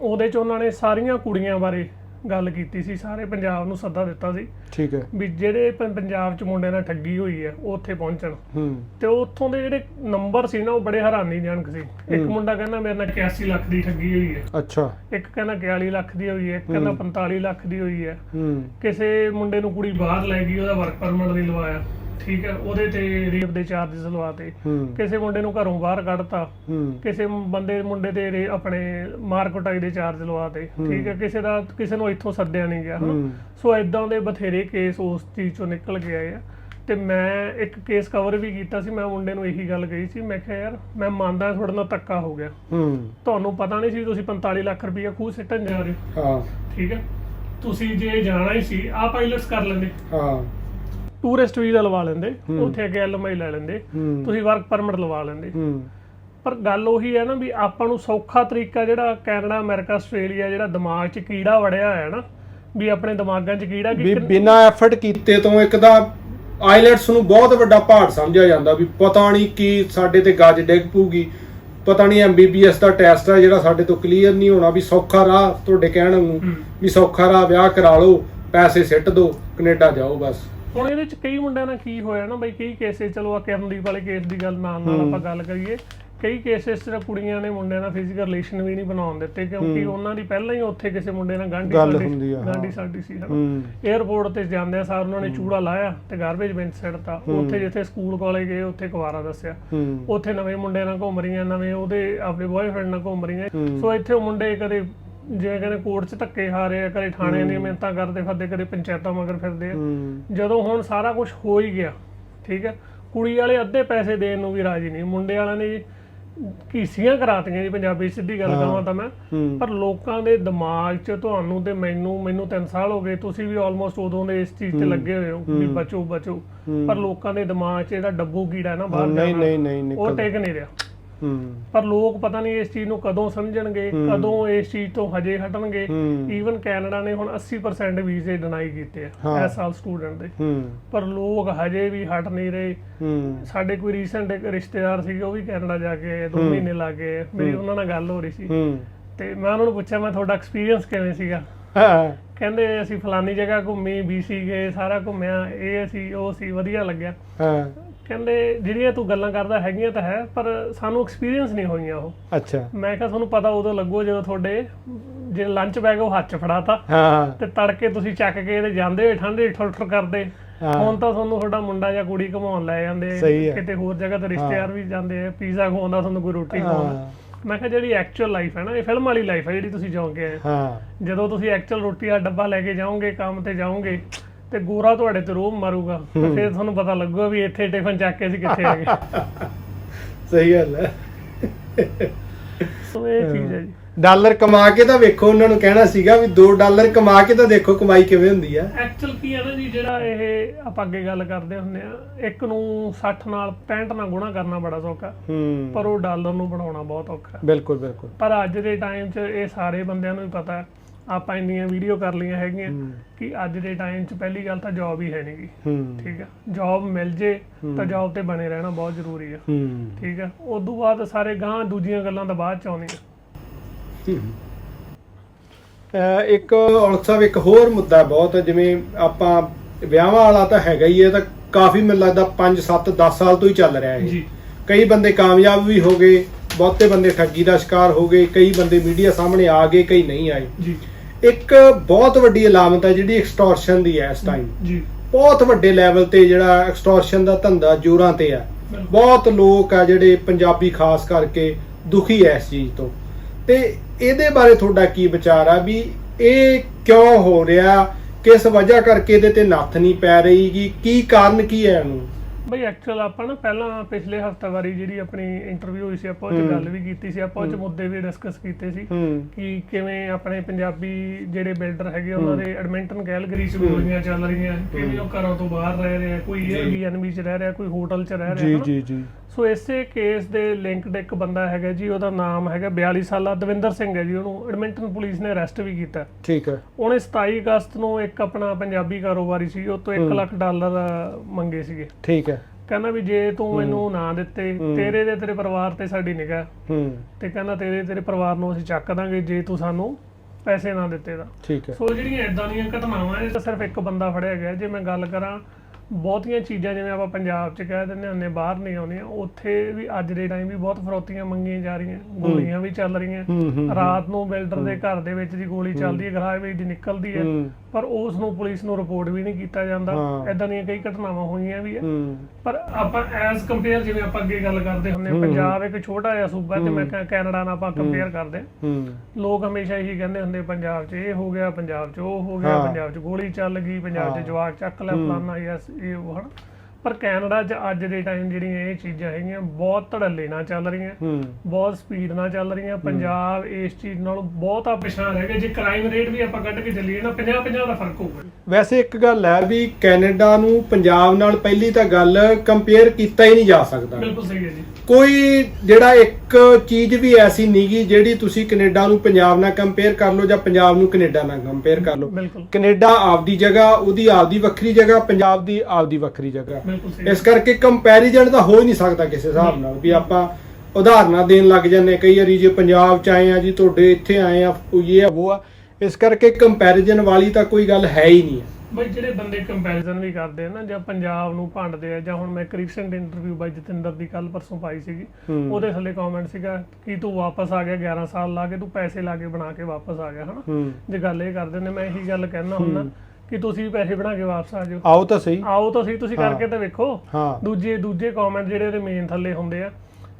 ਉਹਦੇ 'ਚ ਉਹਨਾਂ ਨੇ ਸਾਰੀਆਂ ਕੁੜੀਆਂ ਬਾਰੇ ਗੱਲ ਕੀਤੀ ਸੀ ਸਾਰੇ ਪੰਜਾਬ ਨੂੰ ਸੱਦਾ ਦਿੱਤਾ ਸੀ ਠੀਕ ਹੈ। ਵੀ ਜਿਹੜੇ ਪ- ਪੰਜਾਬ 'ਚ ਮੁੰਡਿਆਂ ਨਾਲ ਠੱਗੀ ਹੋਈ ਹੈ ਉਹ ਉੱਥੇ ਪਹੁੰਚਣ। ਹੂੰ। ਤੇ ਉੱਥੋਂ ਦੇ ਜਿਹੜੇ ਨੰਬਰ ਸੀ ਨਾ ਉਹ ਬੜੇ ਹੈਰਾਨੀਜਨਕ ਸੀ। ਇੱਕ। ਮੁੰਡਾ ਕਹਿੰਦਾ ਮੇਰੇ ਨਾਲ 81 ਲੱਖ ਦੀ ਠੱਗੀ ਹੋਈ ਹੈ। ਅੱਛਾ। ਇੱਕ ਕਹਿੰਦਾ 41 ਲੱਖ ਦੀ ਹੋਈ ਹੈ। ਇੱਕ ਕਹਿੰਦਾ ਹੂੰ। 45 ਲੱਖ ਦੀ ਹੋਈ ਹੈ। ਹੂੰ। ਕਿਸੇ ਮੁੰਡੇ ਨੂੰ ਕੁੜੀ ਬਾਹਰ ਲੈ ਗਈ ਉਹਦਾ ਵਰਕ ਪਰਮਿਟ ਨਹੀਂ ਲਵਾਇਆ। ਠੀਕ ਹੈ ਉਹਦੇ ਤੇ ਰੇਪ ਦੇ ਚਾਰजेस ਲਵਾਤੇ। ਹੂੰ। ਕਿਸੇ ਮੁੰਡੇ ਨੂੰ ਘਰੋਂ ਬਾਹਰ ਕੱਢਤਾ। ਹੂੰ। ਕਿਸੇ ਬੰਦੇ ਮੁੰਡੇ ਤੇ ਰੇ- ਆਪਣੇ ਮਾਰ ਕੁਟਾਈ ਦੇ ਚਾਰਜ ਲਵਾਤੇ। ਠੀਕ ਹੈ ਕਿਸੇ ਦਾ ਕਿਸੇ ਨੂੰ ਇੱਥੋਂ ਸੱਦਿਆ ਨਹੀਂ ਗਿਆ ਹਨਾ? ਹੂੰ। ਸੋ ਐਦਾਂ ਦੇ ਬਥੇਰੇ ਕੇਸ ਉਸ ਚੀਜ਼ ਚੋਂ ਨਿਕਲ ਕੇ ਆਏ ਆ। ਤੇ ਮੈਂ ਇੱਕ ਕੇਸ ਕਵਰ ਵੀ ਕੀਤਾ ਸੀ ਮੈਂ ਮੁੰਡੇ ਨੂੰ ਇਹੀ ਗੱਲ ਕਹੀ ਸੀ ਮੈਂ ਕਿਹਾ ਯਾਰ ਮੈਂ ਮੰਨਦਾ ਤੁਹਾਡੇ ਨਾਲ ਧੱਕਾ ਹੋ ਗਿਆ। ਹੂੰ। ਤੁਹਾਨੂੰ ਪਤਾ ਨਹੀਂ ਸੀ ਤੁਸੀਂ 45 ਲੱਖ ਰੁਪਏ ਖੂਹ ਸਿੱਟਣ ਜਾ ਰਹੇ ਹੋ। ਹਾਂ। ਠੀਕ ਹੈ? ਤੁਸੀਂ ਜੇ ਜਾਣਾ ਹੀ ਸੀ ਆ ਪਾਇਲਟਸ ਕਰ ਲੈਂਦੇ। ਹਾਂ। ਟੂਰਿਸਟ ਵੀਜ਼ਾ ਲਵਾ ਲੈਂਦੇ। ਉੱਥੇ ਅੱਗੇ ਐਲਐਮਆਈ ਲੈ ਲੈਂਦੇ ਤੁਸੀਂ ਵਰਕ ਪਰਮਿਟ ਲਵਾ ਲੈਂਦੇ। ਪਰ ਗੱਲ ਉਹੀ ਹੈ ਨਾ ਵੀ ਆਪਾਂ ਨੂੰ ਸੌਖਾ ਤਰੀਕਾ ਜਿਹੜਾ ਕੈਨੇਡਾ ਅਮਰੀਕਾ ਆਸਟ੍ਰੇਲੀਆ ਜਿਹੜਾ ਦਿਮਾਗ 'ਚ ਕੀੜਾ ਵੜਿਆ ਹੋਇਆ ਨਾ ਵੀ ਆਪਣੇ ਦਿਮਾਗਾਂ 'ਚ ਕੀੜਾ ਕਿ ਬਿਨਾ ਐਫਰਟ ਕੀਤੇ ਤੋਂ ਇੱਕ ਤਾਂ ਆਈਲੈਟਸ ਨੂੰ ਬਹੁਤ ਵੱਡਾ ਪਹਾੜ ਸਮਝਿਆ ਜਾਂਦਾ ਵੀ ਪਤਾ ਨਹੀਂ ਕੀ ਸਾਡੇ ਤੇ ਗੱਜ ਡਿੱਗ ਪੂਗੀ ਪਤਾ ਨਹੀਂ ਐਮਬੀਬੀਐਸ ਦਾ ਟੈਸਟ ਹੈ ਜਿਹੜਾ ਸਾਡੇ ਤੋਂ ਕਲੀਅਰ ਨਹੀਂ ਹੋਣਾ ਵੀ ਸੌਖਾ ਰਾਹ ਤੁਹਾਡੇ ਕਹਿਣ ਨੂੰ। ਵੀ ਸੌਖਾ ਰਾਹ ਵਿਆਹ ਕਰਾ ਲਓ ਪੈਸੇ ਸਿੱਟ ਦਿਓ ਕੈਨੇਡਾ ਜਾਓ ਬਸ। ਹੁਣ ਇਹਦੇ ਚ ਕਈ ਮੁੰਡਿਆਂ ਨਾਲ ਕੀ ਹੋਇਆ ਨਾ ਬਈ ਕਈ ਕੇਸੇ ਚਲੋ ਆ ਕਰਨਦੀਪ ਵਾਲੇ ਕੇਸ ਦੀ ਗੱਲ ਨਾਲ ਨਾਲ ਆਪਾਂ ਗੱਲ ਕਰੀਏ ਕਈ ਕੇਸਸ ਚ ਕੁੜੀਆਂ ਨੇ ਮੁੰਡਿਆਂ ਨਾਲ ਫਿਜ਼ੀਕਲ ਰਿਲੇਸ਼ਨ ਵੀ ਨਹੀਂ ਬਣਾਉਣ ਦਿੱਤੇ ਕਿਉਂਕਿ ਉਹਨਾਂ ਦੀ ਪਹਿਲਾਂ ਹੀ ਉੱਥੇ ਕਿਸੇ ਮੁੰਡੇ ਨਾਲ ਗਾਂਢੀ ਸਾਡੀ ਗਾਂਢੀ ਸਾਡੀ ਸੀ ਹਨਾ। 에어ਪੋਰਟ ਤੇ ਜਾਂਦੇ ਸਾਰ ਉਹਨਾਂ ਨੇ ਚੂੜਾ ਲਾਇਆ ਤੇ ਗਾਰਬੇਜ ਬਿਨ ਸੜਤਾ ਉੱਥੇ ਜਿੱਥੇ ਸਕੂਲ ਕਾਲਜ ਗਏ ਉੱਥੇ ਕੁਵਾਰਾ ਦੱਸਿਆ। ਉੱਥੇ ਨਵੇਂ ਮੁੰਡਿਆਂ ਨਾਲ ਘੁੰਮ ਰਹੀਆਂ ਨਵੇਂ ਉਹਦੇ ਆਪਣੇ ਬॉयਫ੍ਰੈਂਡ ਨਾਲ ਘੁੰਮ ਰਹੀਆਂ। ਸੋ ਇੱਥੇ ਮੁੰਡੇ ਕਦੇ ਜਿਵੇਂ ਕਹਿੰਦੇ ਕੋਰਟ 'ਚ ਧੱਕੇ ਖਾ ਰਹੇ ਆ ਕਦੇ ਥਾਣੇ ਦੀਆਂ ਮਿਹਨਤਾਂ ਕਰਦੇ ਫਿਰਦੇ ਕਦੇ ਪੰਚਾਇਤਾਂ ਮਗਰ ਫਿਰਦੇ ਆ। ਜਦੋਂ ਹੁਣ ਸਾਰਾ ਕੁਝ ਹੋ ਹੀ ਗਿਆ ਠੀਕ ਹੈ ਕੁੜੀ ਵਾਲੇ ਅੱਧੇ ਪੈਸੇ ਦੇਣ ਨੂੰ ਵੀ ਰਾਜੀ ਨਹੀਂ। ਮੁੰਡੇ ਵਾਲਿਆਂ ਨੇ ਕੀਸੀਆਂ ਕਰਾਤੀਆਂ ਜੀ ਪੰਜਾਬੀ ਸਿੱਧੀ ਗੱਲ। ਕਹਾਂ ਤਾਂ ਮੈਂ। ਪਰ ਲੋਕਾਂ ਦੇ ਦਿਮਾਗ 'ਚ ਤੁਹਾਨੂੰ ਤੇ ਮੈਨੂੰ ਮੈਨੂੰ 3 ਸਾਲ ਹੋ ਗਏ ਤੁਸੀਂ ਵੀ ਆਲਮੋਸਟ ਉਦੋਂ ਦੇ ਇਸ ਚੀਜ਼ ਤੇ। ਲੱਗੇ ਹੋਏ ਹੋ ਵੀ। ਬਚੋ ਬਚੋ। ਪਰ ਲੋਕਾਂ ਦੇ ਦਿਮਾਗ 'ਚ ਇਹਦਾ ਡੱਬੂ ਕੀੜਾ ਨਾ ਬਾਹਰ ਨਹੀਂ ਜਾਣਾ, ਨਹੀਂ ਨਹੀਂ ਉਹ ਨਿਕਲ ਟਿਕ ਨਹੀਂ ਰਿਹਾ। ਪਰ ਲੋਕ ਪਤਾ ਨਹੀਂ ਇਸ ਚੀਜ਼ ਨੂੰ ਕਦੋਂ ਸਮਝਣਗੇ। ਕਦੋਂ ਇਸ ਚੀਜ਼ ਤੋਂ ਹਜੇ ਹਟਣਗੇ। ਈਵਨ ਕੈਨੇਡਾ ਨੇ ਹੁਣ 80% ਵੀਜ਼ੇ ਡਿਨਾਈ ਕੀਤੇ ਆ। ਇਸ ਸਾਲ ਸਟੂਡੈਂਟ ਦੇ। ਪਰ ਲੋਕ ਹਜੇ ਵੀ ਹਟ ਨਹੀਂ ਰਹੇ। ਸਾਡੇ ਕੋਈ ਰੀਸੈਂਟ ਇੱਕ ਰਿਸ਼ਤੇਦਾਰ ਸੀਗੇ ਉਹ ਵੀ ਕੈਨੇਡਾ ਜਾ ਕੇ ਆਏ, ਦੋ ਹੂੰ। ਮਹੀਨੇ ਲਾ ਕੇ। ਮੇਰੀ। ਉਹਨਾਂ ਨਾਲ ਗੱਲ ਹੋ ਰਹੀ ਸੀ। ਤੇ ਮੈਂ ਉਹਨਾਂ ਨੂੰ ਪੁੱਛਿਆ ਮੈਂ ਤੁਹਾਡਾ ਐਕਸਪੀਰੀਅੰਸ ਕਿਵੇਂ ਸੀਗਾ? ਕਹਿੰਦੇ ਅਸੀਂ ਫਲਾਨੀ ਜਗ੍ਹਾ ਘੁੰਮੀ ਬੀਸੀ ਗਏ ਸਾਰਾ ਘੁੰਮਿਆ ਇਹ ਅਸੀਂ ਉਹ ਸੀ ਵਧੀਆ ਲੱਗਿਆ। ਹਾਂ। ਕਹਿੰਦੇ ਜਿਹੜੀਆਂ ਤੂੰ ਗੱਲਾਂ ਕਰਦਾ ਹੈਗੀਆਂ ਤਾਂ ਹੈ ਪਰ ਸਾਨੂੰ ਐਕਸਪੀਰੀਅੰਸ ਨਹੀਂ ਹੋਈਆਂ ਉਹ। ਅੱਛਾ। ਮੈਂ ਕਿਹਾ ਤੁਹਾਨੂੰ ਪਤਾ ਉਦੋਂ ਲੱਗੋ ਜਦੋਂ ਤੁਹਾਡੇ ਜੇ ਲੰਚ ਬੈਗ ਉਹ ਹੱਥ 'ਚ ਫੜਾਤਾ। ਹਾਂ। ਤੇ ਤੜਕੇ ਤੁਸੀਂ ਚੱਕ ਕੇ ਤੇ ਜਾਂਦੇ ਹੋਏ ਠੰਡੇ ਠੁਰ ਕਰਦੇ। ਹੁਣ ਤਾਂ ਤੁਹਾਨੂੰ ਤੁਹਾਡਾ ਮੁੰਡਾ ਜਾਂ ਕੁੜੀ ਘਮਾਉਣ ਲੈ ਜਾਂਦੇ। ਕਿਤੇ ਹੋਰ ਜਗ੍ਹਾ ਤੇ ਰਿਸ਼ਤੇਦਾਰ ਵੀ ਜਾਂਦੇ ਆ ਪੀਜ਼ਾ ਖਵਾਉਂਦਾ ਤੁਹਾਨੂੰ ਕੋਈ ਰੋਟੀ ਖਵਾਉਂਦਾ। ਮੈਂ ਕਿਹਾ ਜਿਹੜੀ ਐਕਚੁਅਲ ਲਾਈਫ ਹੈ ਨਾ ਇਹ ਫਿਲਮ ਵਾਲੀ ਲਾਈਫ ਹੈ ਜਿਹੜੀ ਤੁਸੀਂ ਆਏ ਹਾਂ। ਜਦੋਂ ਤੁਸੀਂ ਐਕਚੁਅਲ ਰੋਟੀ ਦਾ ਡੱਬਾ ਲੈ ਕੇ ਜਾਓਗੇ ਕੰਮ ਤੇ ਜਾਓਗੇ ਤੇ ਗੋਰਾ ਤੁਹਾਡੇ ਤੇ ਰੋਬ ਮਾਰੂਗਾ ਤੇ ਫਿਰ ਤੁਹਾਨੂੰ ਪਤਾ ਲੱਗੂਗਾ ਵੀ ਇੱਥੇ ਟਿਫਨ ਚੱਕ ਕੇ ਅਸੀਂ ਕਿੱਥੇ ਆ ਗਏ *laughs* ਸਹੀ ਗੱਲ ਹੈ। ਸੋ ਇਹ ਚੀਜ਼ ਹੈ ਜੀ। ਡਾਲਰ ਕਮਾ ਕੇ ਤਾਂ ਵੇਖੋ ਉਹਨਾਂ ਨੂੰ ਕਹਿਣਾ ਸੀਗਾ ਵੀ 2 ਡਾਲਰ ਕਮਾ ਕੇ ਤਾਂ ਦੇਖੋ ਕਮਾਈ ਕਿਵੇਂ ਹੁੰਦੀ ਆ। ਐਕਚੁਅਲ ਕੀ ਹੈ ਨਾ ਜੀ ਜਿਹੜਾ ਇਹ ਆਪਾਂ ਅੱਗੇ ਗੱਲ ਕਰਦੇ ਹੁੰਦੇ ਆ ਇੱਕ ਨੂੰ 60 ਨਾਲ 65 ਨਾਲ ਗੁਣਾ ਕਰਨਾ ਬੜਾ ਸੌਖਾ। ਪਰ ਉਹ ਡਾਲਰ ਨੂੰ ਬਣਾਉਣਾ ਬਹੁਤ ਔਖਾ। ਬਿਲਕੁਲ ਬਿਲਕੁਲ। ਪਰ ਅੱਜ ਦੇ ਟਾਈਮ 'ਚ ਇਹ ਸਾਰੇ ਬੰਦਿਆਂ ਨੂੰ ਹੀ ਪਤਾ ਹੈ ਆਪਾਂ ਇੰਨੀਆਂ ਵੀਡੀਓ ਕਰ ਲਈਆਂ ਹੈਗੀਆਂ ਕਿ ਅੱਜ ਦੇ ਟਾਈਮ 'ਚ ਪਹਿਲੀ ਗੱਲ ਤਾਂ ਜੌਬ ਹੀ ਹੈ ਨਹੀਂਗੀ ਠੀਕ ਆ? ਜੌਬ ਮਿਲ ਜੇ ਤਾਂ ਜੌਬ ਤੇ ਬਣੇ ਰਹਿਣਾ ਬਹੁਤ ਜ਼ਰੂਰੀ ਆ। ਠੀਕ ਆ? ਉਸ ਤੋਂ ਬਾਅਦ ਸਾਰੇ ਗਾਂ ਦੂਜੀਆਂ ਗੱਲਾਂ ਤਾਂ ਬਾਅਦ ਚ ਆਉਂਦੀਆਂ ਇੱਕ ਔਲਖ ਸਾਹਿਬ ਇੱਕ ਹੋਰ ਮੁੱਦਾ ਬਹੁਤ ਜਿਵੇਂ ਆਪਾਂ ਵਿਆਹਾਂ ਵਾਲਾ ਤਾਂ ਹੈਗਾ ਹੀ ਹੈ ਤਾਂ ਕਾਫੀ ਮੈਨੂੰ ਲੱਗਦਾ 5 7 10 ਸਾਲ ਤੋਂ ਹੀ ਚੱਲ ਰਿਹਾ ਹੈ ਕਈ ਬੰਦੇ ਕਾਮਯਾਬ ਵੀ ਹੋ ਗਏ ਬਹੁਤੇ ਬੰਦੇ ਠੱਗੀ ਦਾ ਸ਼ਿਕਾਰ ਹੋ ਗਏ ਕਈ ਬੰਦੇ ਮੀਡੀਆ ਸਾਹਮਣੇ ਆ ਗਏ ਕਈ ਨਹੀਂ ਆਏ। ਜੀ। ਇੱਕ ਬਹੁਤ ਵੱਡੀ ਅਲਾਮਤ ਹੈ ਜਿਹੜੀ ਐਕਸਟੋਰਸ਼ਨ ਦੀ ਹੈ ਇਸ ਟਾਈਮ ਜੀ। ਬਹੁਤ ਵੱਡੇ ਲੈਵਲ ਤੇ ਜਿਹੜਾ ਐਕਸਟੋਰਸ਼ਨ ਦਾ ਧੰਦਾ ਜੋਰਾਂ ਤੇ ਆ ਬਿਲਕੁਲ। ਬਹੁਤ ਲੋਕ ਆ ਜਿਹੜੇ ਪੰਜਾਬੀ ਖਾਸ ਕਰਕੇ ਦੁਖੀ ਐ ਇਸ ਚੀਜ਼ ਤੋਂ। ਤੇ ਇਹਦੇ ਬਾਰੇ ਤੁਹਾਡਾ ਕੀ ਵਿਚਾਰ ਆ ਵੀ ਇਹ ਕਿਉਂ ਹੋ ਰਿਹਾ? ਕਿਸ ਵਜ੍ਹਾ ਕਰਕੇ ਇਹਦੇ ਤੇ ਨੱਥ ਨਹੀਂ ਪੈ ਰਹੀ ਗੀ? ਕੀ ਕਾਰਨ ਕੀ ਹੈ ਇਹਨੂੰ? ਬਈ ਐਕਚੁਅਲ ਆਪਾਂ ਨਾ ਪਹਿਲਾਂ ਪਿਛਲੇ ਹਫਤਾਵਾਰੀ ਜਿਹੜੀ ਆਪਣੀ ਇੰਟਰਵਿਊ ਹੋਈ ਸੀ ਆਪਾਂ ਉਹ 'ਚ। ਗੱਲ ਵੀ ਕੀਤੀ ਸੀ ਆਪਾਂ ਉਹ 'ਚ ਮੁੱਦੇ ਵੀ ਡਿਸਕਸ ਕੀਤੇ ਸੀ ਕਿ ਕਿਵੇਂ ਆਪਣੇ ਪੰਜਾਬੀ ਜਿਹੜੇ ਬਿਲਡਰ ਹੈਗੇ ਉਹਨਾਂ। ਦੇ ਐਡਮਿੰਟਨ ਗੈਲਗਰੀ ਚ। ਗੋਲੀਆਂ ਚੱਲ ਰਹੀਆਂ ਕਿਵੇਂ ਉਹ ਘਰੋਂ ਤੋਂ ਬਾਹਰ ਰਹਿ ਰਿਹਾ ਕੋਈ ਜੀ। ਏਅਰਬੀਐਨਬੀ ਚ ਰਹਿ ਰਿਹਾ ਕੋਈ ਹੋਟਲ ਚ ਰਹਿ ਰਿਹਾ ਹਨਾ। ਜੀ ਸੋ ਇਸੇ ਕੇਸ ਦੇ ਲਿੰਕਡ ਇੱਕ ਬੰਦਾ ਹੈਗਾ ਜੀ ਉਹਦਾ ਨਾਮ ਹੈਗਾ 42 ਸਾਲਾ ਦਵਿੰਦਰ ਸਿੰਘ ਹੈ ਜੀ ਉਹਨੂੰ ਐਡਮਿੰਟਨ ਪੁਲਿਸ ਨੇ ਅਰੈਸਟ ਵੀ ਕੀਤਾ ਠੀਕ ਹੈ ਉਹਨੇ 27 ਅਗਸਤ ਨੂੰ ਇੱਕ ਆਪਣਾ ਪੰਜਾਬੀ ਕਾਰੋਬਾਰੀ ਸੀ ਉਹ ਤੋਂ 1 ਹੂੰ। ਲੱਖ ਡਾਲਰ ਮੰਗੇ ਸੀਗੇ ਠੀਕ ਹੈ ਕਹਿੰਦਾ ਵੀ ਜੇ ਤੂੰ। ਮੈਨੂੰ ਨਾ ਦਿੱਤੇ। ਤੇਰੇ ਦੇ ਤੇਰੇ ਪਰਿਵਾਰ ਤੇ ਸਾਡੀ ਨਿਗਾਹ। ਹੂੰ। ਤੇ ਕਹਿੰਦਾ ਤੇਰੇ ਤੇਰੇ ਪਰਿਵਾਰ ਨੂੰ ਅਸੀਂ ਚੱਕ ਦਾਂਗੇ ਜੇ ਤੂੰ ਸਾਨੂੰ ਪੈਸੇ ਨਾ ਦਿੱਤੇ ਤਾਂ। ਠੀਕ ਹੈ। ਸੋ ਜਿਹੜੀਆਂ ਇਦਾਂ ਦੀਆਂ ਘਟਨਾਵਾਂ ਇਹ ਤਾਂ ਸਿਰਫ ਇੱਕ ਬੰਦਾ ਫੜਿਆ ਗਿਆ। ਜੇ ਮੈਂ ਗੱਲ ਕਰਾਂ ਬਹੁਤੀਆਂ ਚੀਜ਼ਾਂ ਜਿਵੇਂ ਆਪਾਂ ਪੰਜਾਬ 'ਚ ਕਹਿ ਦਿੰਦੇ ਹੁੰਦੇ ਬਾਹਰ ਨਹੀਂ ਆਉਂਦੀਆਂ ਉੱਥੇ ਵੀ ਅੱਜ ਦੇ ਟਾਈਮ ਵੀ ਬਹੁਤ ਫਰੋਤੀਆਂ ਮੰਗੀਆਂ ਜਾ ਰਹੀਆਂ। ਗੋਲੀਆਂ ਵੀ ਚੱਲ ਰਹੀਆਂ। ਰਾਤ ਨੂੰ ਬਿਲਡਰ ਦੇ ਘਰ ਦੇ ਵਿੱਚ ਦੀ ਗੋਲੀ ਚੱਲਦੀ ਹੈ ਗਰਾਜ ਵਿੱਚ ਦੀ ਨਿਕਲਦੀ ਹੈ। ਪਰ ਉਸ ਨੂੰ ਪੁਲਿਸ ਨੂੰ ਰਿਪੋਰਟ ਵੀ ਨਹੀਂ ਕੀਤਾ ਜਾਂਦਾ। ਇਦਾਂ ਦੀਆਂ ਕਈ ਘਟਨਾਵਾਂ ਹੋਈਆਂ ਵੀ ਹੂੰ। ਪਰ ਆਪਾਂ ਐਸ ਕੰਪੇਅਰ ਜਿਵੇਂ ਆਪਾਂ ਅੱਗੇ ਗੱਲ ਕਰਦੇ ਹੁੰਦੇ। ਪੰਜਾਬ ਇੱਕ ਛੋਟਾ ਜਿਹਾ ਸੂਬਾ ਤੇ। ਮੈਂ ਕਿਹਾ ਕੈਨੇਡਾ ਨਾਲ ਆਪਾਂ ਕੰਪੇਅਰ ਕਰਦੇ ਲੋਕ ਹਮੇਸ਼ਾ ਇਹੀ ਕਹਿੰਦੇ ਹੁੰਦੇ ਪੰਜਾਬ 'ਚ ਇਹ ਹੋ ਗਿਆ ਪੰਜਾਬ 'ਚ ਉਹ ਹੋ ਗਿਆ। ਪੰਜਾਬ 'ਚ ਗੋਲੀ ਚੱਲ ਗਈ ਪੰਜਾਬ 'ਚ। ਜਵਾਕ ਚੱਕ ਲੈ ਹੂੰ। ਫਲਾਨਾ ਯਸ ਇਹ ਉਹ ਹਨ ਪਰ ਕੈਨੇਡਾ 'ਚ ਅੱਜ ਦੇ ਟਾਈਮ ਜਿਹੜੀਆਂ ਇਹ ਚੀਜ਼ਾਂ ਹੈਗੀਆਂ ਬਹੁਤ ਧੜੱਲੇ ਨਾਲ ਚੱਲ ਰਹੀਆਂ ਬਹੁਤ ਸਪੀਡ ਨਾਲ ਚੱਲ ਰਹੀਆਂ ਪੰਜਾਬ ਇਸ ਚੀਜ਼ ਨਾਲੋਂ ਬਹੁਤ ਪਿਛਾਂ ਰਹਿ ਗਿਆ ਜੇ ਕ੍ਰਾਈਮ ਰੇਟ ਵੀ ਆਪਾਂ ਕੱਢ ਕੇ ਚੱਲੀਏ ਨਾ 50 50 ਦਾ ਫ਼ਰਕ ਹੋਊਗਾ ਵੈਸੇ ਇੱਕ ਗੱਲ ਹੈ ਵੀ ਕੈਨੇਡਾ ਨੂੰ ਪੰਜਾਬ ਨਾਲ ਪਹਿਲੀ ਤਾਂ ਗੱਲ ਕੰਪੇਅਰ ਕੀਤਾ ਹੀ ਨਹੀਂ ਜਾ ਸਕਦਾ। ਬਿਲਕੁਲ ਸਹੀ ਹੈ ਜੀ। ਕੋਈ ਜਿਹੜਾ ਇੱਕ ਚੀਜ਼ ਵੀ ਐਸੀ ਨਹੀਂਗੀ ਜਿਹੜੀ ਤੁਸੀਂ ਕੈਨੇਡਾ ਨੂੰ ਪੰਜਾਬ ਨਾਲ ਕੰਪੇਅਰ ਕਰ ਲਓ ਜਾਂ ਪੰਜਾਬ ਨੂੰ ਕੈਨੇਡਾ ਨਾਲ ਕੰਪੇਅਰ ਕਰ ਲਓ। ਕੈਨੇਡਾ ਆਪਦੀ ਜਗ੍ਹਾ ਉਹਦੀ ਆਪਦੀ ਵੱਖਰੀ ਜਗ੍ਹਾ ਪੰਜਾਬ ਦੀ ਆਪਦੀ ਵੱਖਰੀ ਜਗ੍ਹਾ। ਇਸ ਕਰਕੇ ਕੰਪੈਰੀਜ਼ਨ ਤਾਂ ਹੋ ਹੀ ਨਹੀਂ ਸਕਦਾ ਕਿਸੇ ਹਿਸਾਬ ਨਾਲ ਵੀ ਆਪਾਂ ਉਦਾਹਰਨਾਂ ਦੇਣ ਲੱਗ ਜਾਂਦੇ ਕਈ ਵਾਰੀ ਜੇ ਪੰਜਾਬ ਚ ਆਏ ਆ ਜੀ ਤੁਹਾਡੇ ਇੱਥੇ ਆਏ ਆ ਉਹ ਇਹ ਆ ਉਹ ਆ। ਇਸ ਕਰਕੇ ਕੰਪੈਰੀਜ਼ਨ ਵਾਲੀ ਤਾਂ ਕੋਈ ਗੱਲ ਹੈ ਹੀ ਨਹੀਂ ਬਈ ਜਿਹੜੇ ਬੰਦੇ ਕੰਪੈਰੀਜ਼ਨ ਵੀ ਕਰਦੇ ਆ ਨਾ ਜਾਂ ਪੰਜਾਬ ਨੂੰ ਭੰਡਦੇ ਆ ਜਾਂ ਹੁਣ ਮੈਂ ਇੱਕ ਰੀਸੈਂਟ ਇੰਟਰਵਿਊ ਬਾਈ ਜਤਿੰਦਰ ਦੀ ਕੱਲ ਪਰਸੋਂ ਪਾਈ ਸੀਗੀ। ਉਹਦੇ ਥੱਲੇ ਕਮੈਂਟ ਸੀਗਾ ਕਿ ਤੂੰ ਵਾਪਸ ਆ ਗਿਆ 11 ਸਾਲ ਲਾ ਕੇ ਤੂੰ ਪੈਸੇ ਲਾ ਕੇ ਬਣਾ ਕੇ ਵਾਪਸ ਆ ਗਿਆ ਹਨਾ? ਜੇ ਗੱਲ ਇਹ ਕਰਦੇ ਨੇ ਮੈਂ ਇਹੀ ਗੱਲ ਕਹਿਣਾ ਹੁੰਦਾ। ਕਿ ਤੁਸੀਂ ਵੀ ਪੈਸੇ ਬਣਾ ਕੇ ਵਾਪਸ ਆ ਜਾਓ। ਆਓ ਤਾਂ ਸਹੀ। ਆਓ ਤਾਂ ਸਹੀ ਤੁਸੀਂ। ਕਰਕੇ ਤਾਂ ਵੇਖੋ। ਦੂਜੇ ਦੂਜੇ ਕਮੈਂਟ ਜਿਹੜੇ ਉਹਦੇ ਮੇਨ ਥੱਲੇ ਹੁੰਦੇ ਆ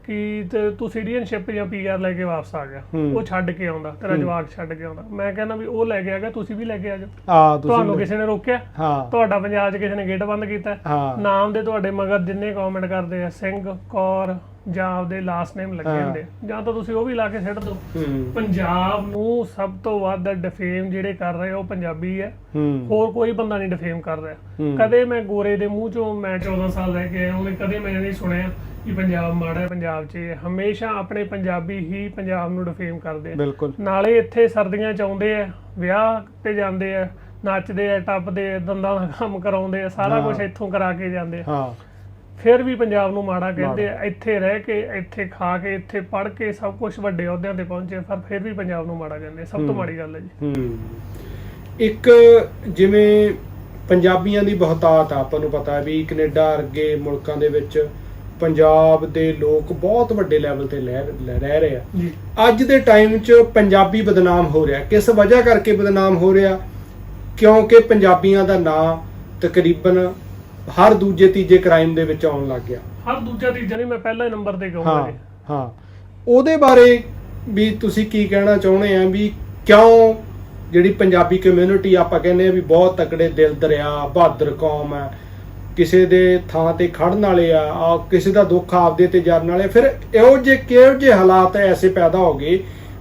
ਕਿ ਤੇ ਤੂੰ ਸਿਟੀਜ਼ਨਸ਼ਿਪ ਜਾਂ ਪੀਆਰ ਲੈ ਕੇ ਵਾਪਸ ਆ ਗਿਆ ਹੂੰ। ਉਹ ਛੱਡ ਕੇ ਆਉਂਦਾ ਤੇਰਾ ਹੂੰ। ਜਵਾਕ ਛੱਡ ਕੇ ਆਉਂਦਾ ਮੈਂ ਕਹਿੰਦਾ ਵੀ ਉਹ ਲੈ ਕੇ ਆ ਗਿਆ ਤੁਸੀਂ ਵੀ ਲੈ ਕੇ ਆ ਜਾਓ ਆ ਤੁਹਾਨੂੰ ਕਿਸੇ ਨੇ ਰੋਕਿਆ ਹਾਂ ਤੁਹਾਡਾ ਪੰਜਾਬ 'ਚ ਕਿਸੇ ਨੇ ਗੇਟ ਬੰਦ ਕੀਤਾ ਹੈ? ਹਾਂ ਨਾਮ ਦੇ ਤੁਹਾਡੇ ਮਗਰ ਜਿੰਨੇ ਕਮੈਂਟ ਕਰਦੇ ਆ ਸਿੰਘ ਕੌਰ ਜਾਂ ਆਪਦੇ ਲਾਸਟ ਨੇਮ ਲੱਗੇ। ਹੁੰਦੇ। ਜਾਂ ਤਾਂ ਤੁਸੀਂ ਉਹ ਵੀ ਲਾ ਕੇ ਸਿੱਟ ਦਿਓ। ਪੰਜਾਬ ਨੂੰ ਸਭ ਤੋਂ ਵੱਧ ਡਿਫੇਮ ਜਿਹੜੇ ਕਰ ਰਹੇ ਉਹ ਪੰਜਾਬੀ ਹੈ। ਹੋਰ ਕੋਈ ਬੰਦਾ ਨਹੀਂ ਡਿਫੇਮ ਕਰ ਰਿਹਾ। ਕਦੇ ਮੈਂ ਗੋਰੇ ਦੇ ਮੂੰਹ ਚੋਂ ਮੈਂ 14 ਸਾਲ ਰਹਿ ਕੇ ਆਇਆ ਉਹਨੇ ਕਦੇ ਮੈਂ ਨਹੀਂ ਸੁਣਿਆ ਕਿ ਪੰਜਾਬ ਮਾੜਾ ਹੈ ਪੰਜਾਬ 'ਚ। ਹਮੇਸ਼ਾ ਆਪਣੇ ਪੰਜਾਬੀ ਹੀ ਪੰਜਾਬ ਨੂੰ ਡਿਫੇਮ ਕਰਦੇ ਆ। ਨਾਲੇ ਇੱਥੇ ਸਰਦੀਆਂ ਚ ਆਉਂਦੇ ਆ ਵਿਆਹ ਤੇ ਜਾਂਦੇ ਆ ਨੱਚਦੇ ਆ ਟੱਪਦੇ ਆ ਦੰਦਾਂ ਦਾ ਕੰਮ ਕਰਾਉਂਦੇ ਆ ਸਾਰਾ। ਕੁਝ ਇੱਥੋਂ ਕਰਾ ਕੇ ਜਾਂਦੇ ਆ। ਹਾਂ। ਫਿਰ ਵੀ ਪੰਜਾਬ ਨੂੰ ਮਾੜਾ ਕਹਿੰਦੇ ਆ ਇੱਥੇ ਰਹਿ ਕੇ ਇੱਥੇ ਖਾ ਕੇ ਇੱਥੇ ਪੜ੍ਹ ਕੇ ਸਭ ਕੁਝ ਵੱਡੇ ਅਹੁਦਿਆਂ ਤੇ ਪਹੁੰਚੇ ਪਰ ਫਿਰ ਵੀ ਪੰਜਾਬ ਨੂੰ ਮਾੜਾ ਕਹਿੰਦੇ। ਸਭ ਤੋਂ। ਮਾੜੀ ਗੱਲ ਹੈ ਜੀ। ਇੱਕ ਜਿਵੇਂ ਪੰਜਾਬੀਆਂ ਦੀ ਬਹੁਤਾਤ ਆ ਆਪਾਂ ਨੂੰ ਪਤਾ ਹੈ ਵੀ ਕੈਨੇਡਾ ਵਰਗੇ ਮੁਲਕਾਂ ਦੇ ਵਿੱਚ ਪੰਜਾਬ ਦੇ ਲੋਕ ਬਹੁਤ ਵੱਡੇ ਲੈਵਲ ਤੇ ਲੈ ਰਹਿ ਰਹੇ ਆ। ਅੱਜ ਦੇ ਟਾਈਮ 'ਚ ਪੰਜਾਬੀ ਬਦਨਾਮ ਹੋ ਰਿਹਾ। ਕਿਸ ਵਜ੍ਹਾ ਕਰਕੇ ਬਦਨਾਮ ਹੋ ਰਿਹਾ? ਕਿਉਂਕਿ ਪੰਜਾਬੀਆਂ ਦਾ ਨਾਂ ਤਕਰੀਬਨ ਹਰ ਦੂਜੇ ਤੀਜੇ ਕ੍ਰਾਈਮ ਦੇ ਵਿੱਚ ਆਉਣ ਲੱਗ ਗਿਆ। ਹਰ ਦੂਜਾ ਤੀਜਾ ਨਹੀਂ ਮੈਂ ਪਹਿਲਾ ਹੀ ਨੰਬਰ ਤੇ ਕਹੂੰਗਾ ਹਾਂ ਜੀ। ਹਾਂ। ਉਹਦੇ ਬਾਰੇ ਵੀ ਤੁਸੀਂ ਕੀ ਕਹਿਣਾ ਚਾਹੁੰਦੇ ਆ ਵੀ ਕਿਉਂ ਜਿਹੜੀ ਪੰਜਾਬੀ ਕਮਿਊਨਿਟੀ ਆਪਾਂ ਕਹਿੰਦੇ ਆ ਵੀ ਬਹੁਤ ਤਕੜੇ ਦਿਲ ਦਰਿਆ ਬਹਾਦਰ ਕੌਮ ਹੈ ਕਿਸੇ ਦੇ ਥਾਂ ਤੇ ਖੜਨ ਵਾਲੇ ਆ ਆ ਕਿਸੇ ਦਾ ਦੁੱਖ ਆਪਦੇ ਤੇ ਜਰਨ ਵਾਲੇ ਫਿਰ ਇਹੋ ਜਿਹੇ ਕਿਹੋ ਜਿਹੇ ਹਾਲਾਤ ਐਸੇ ਪੈਦਾ ਹੋ ਗਏ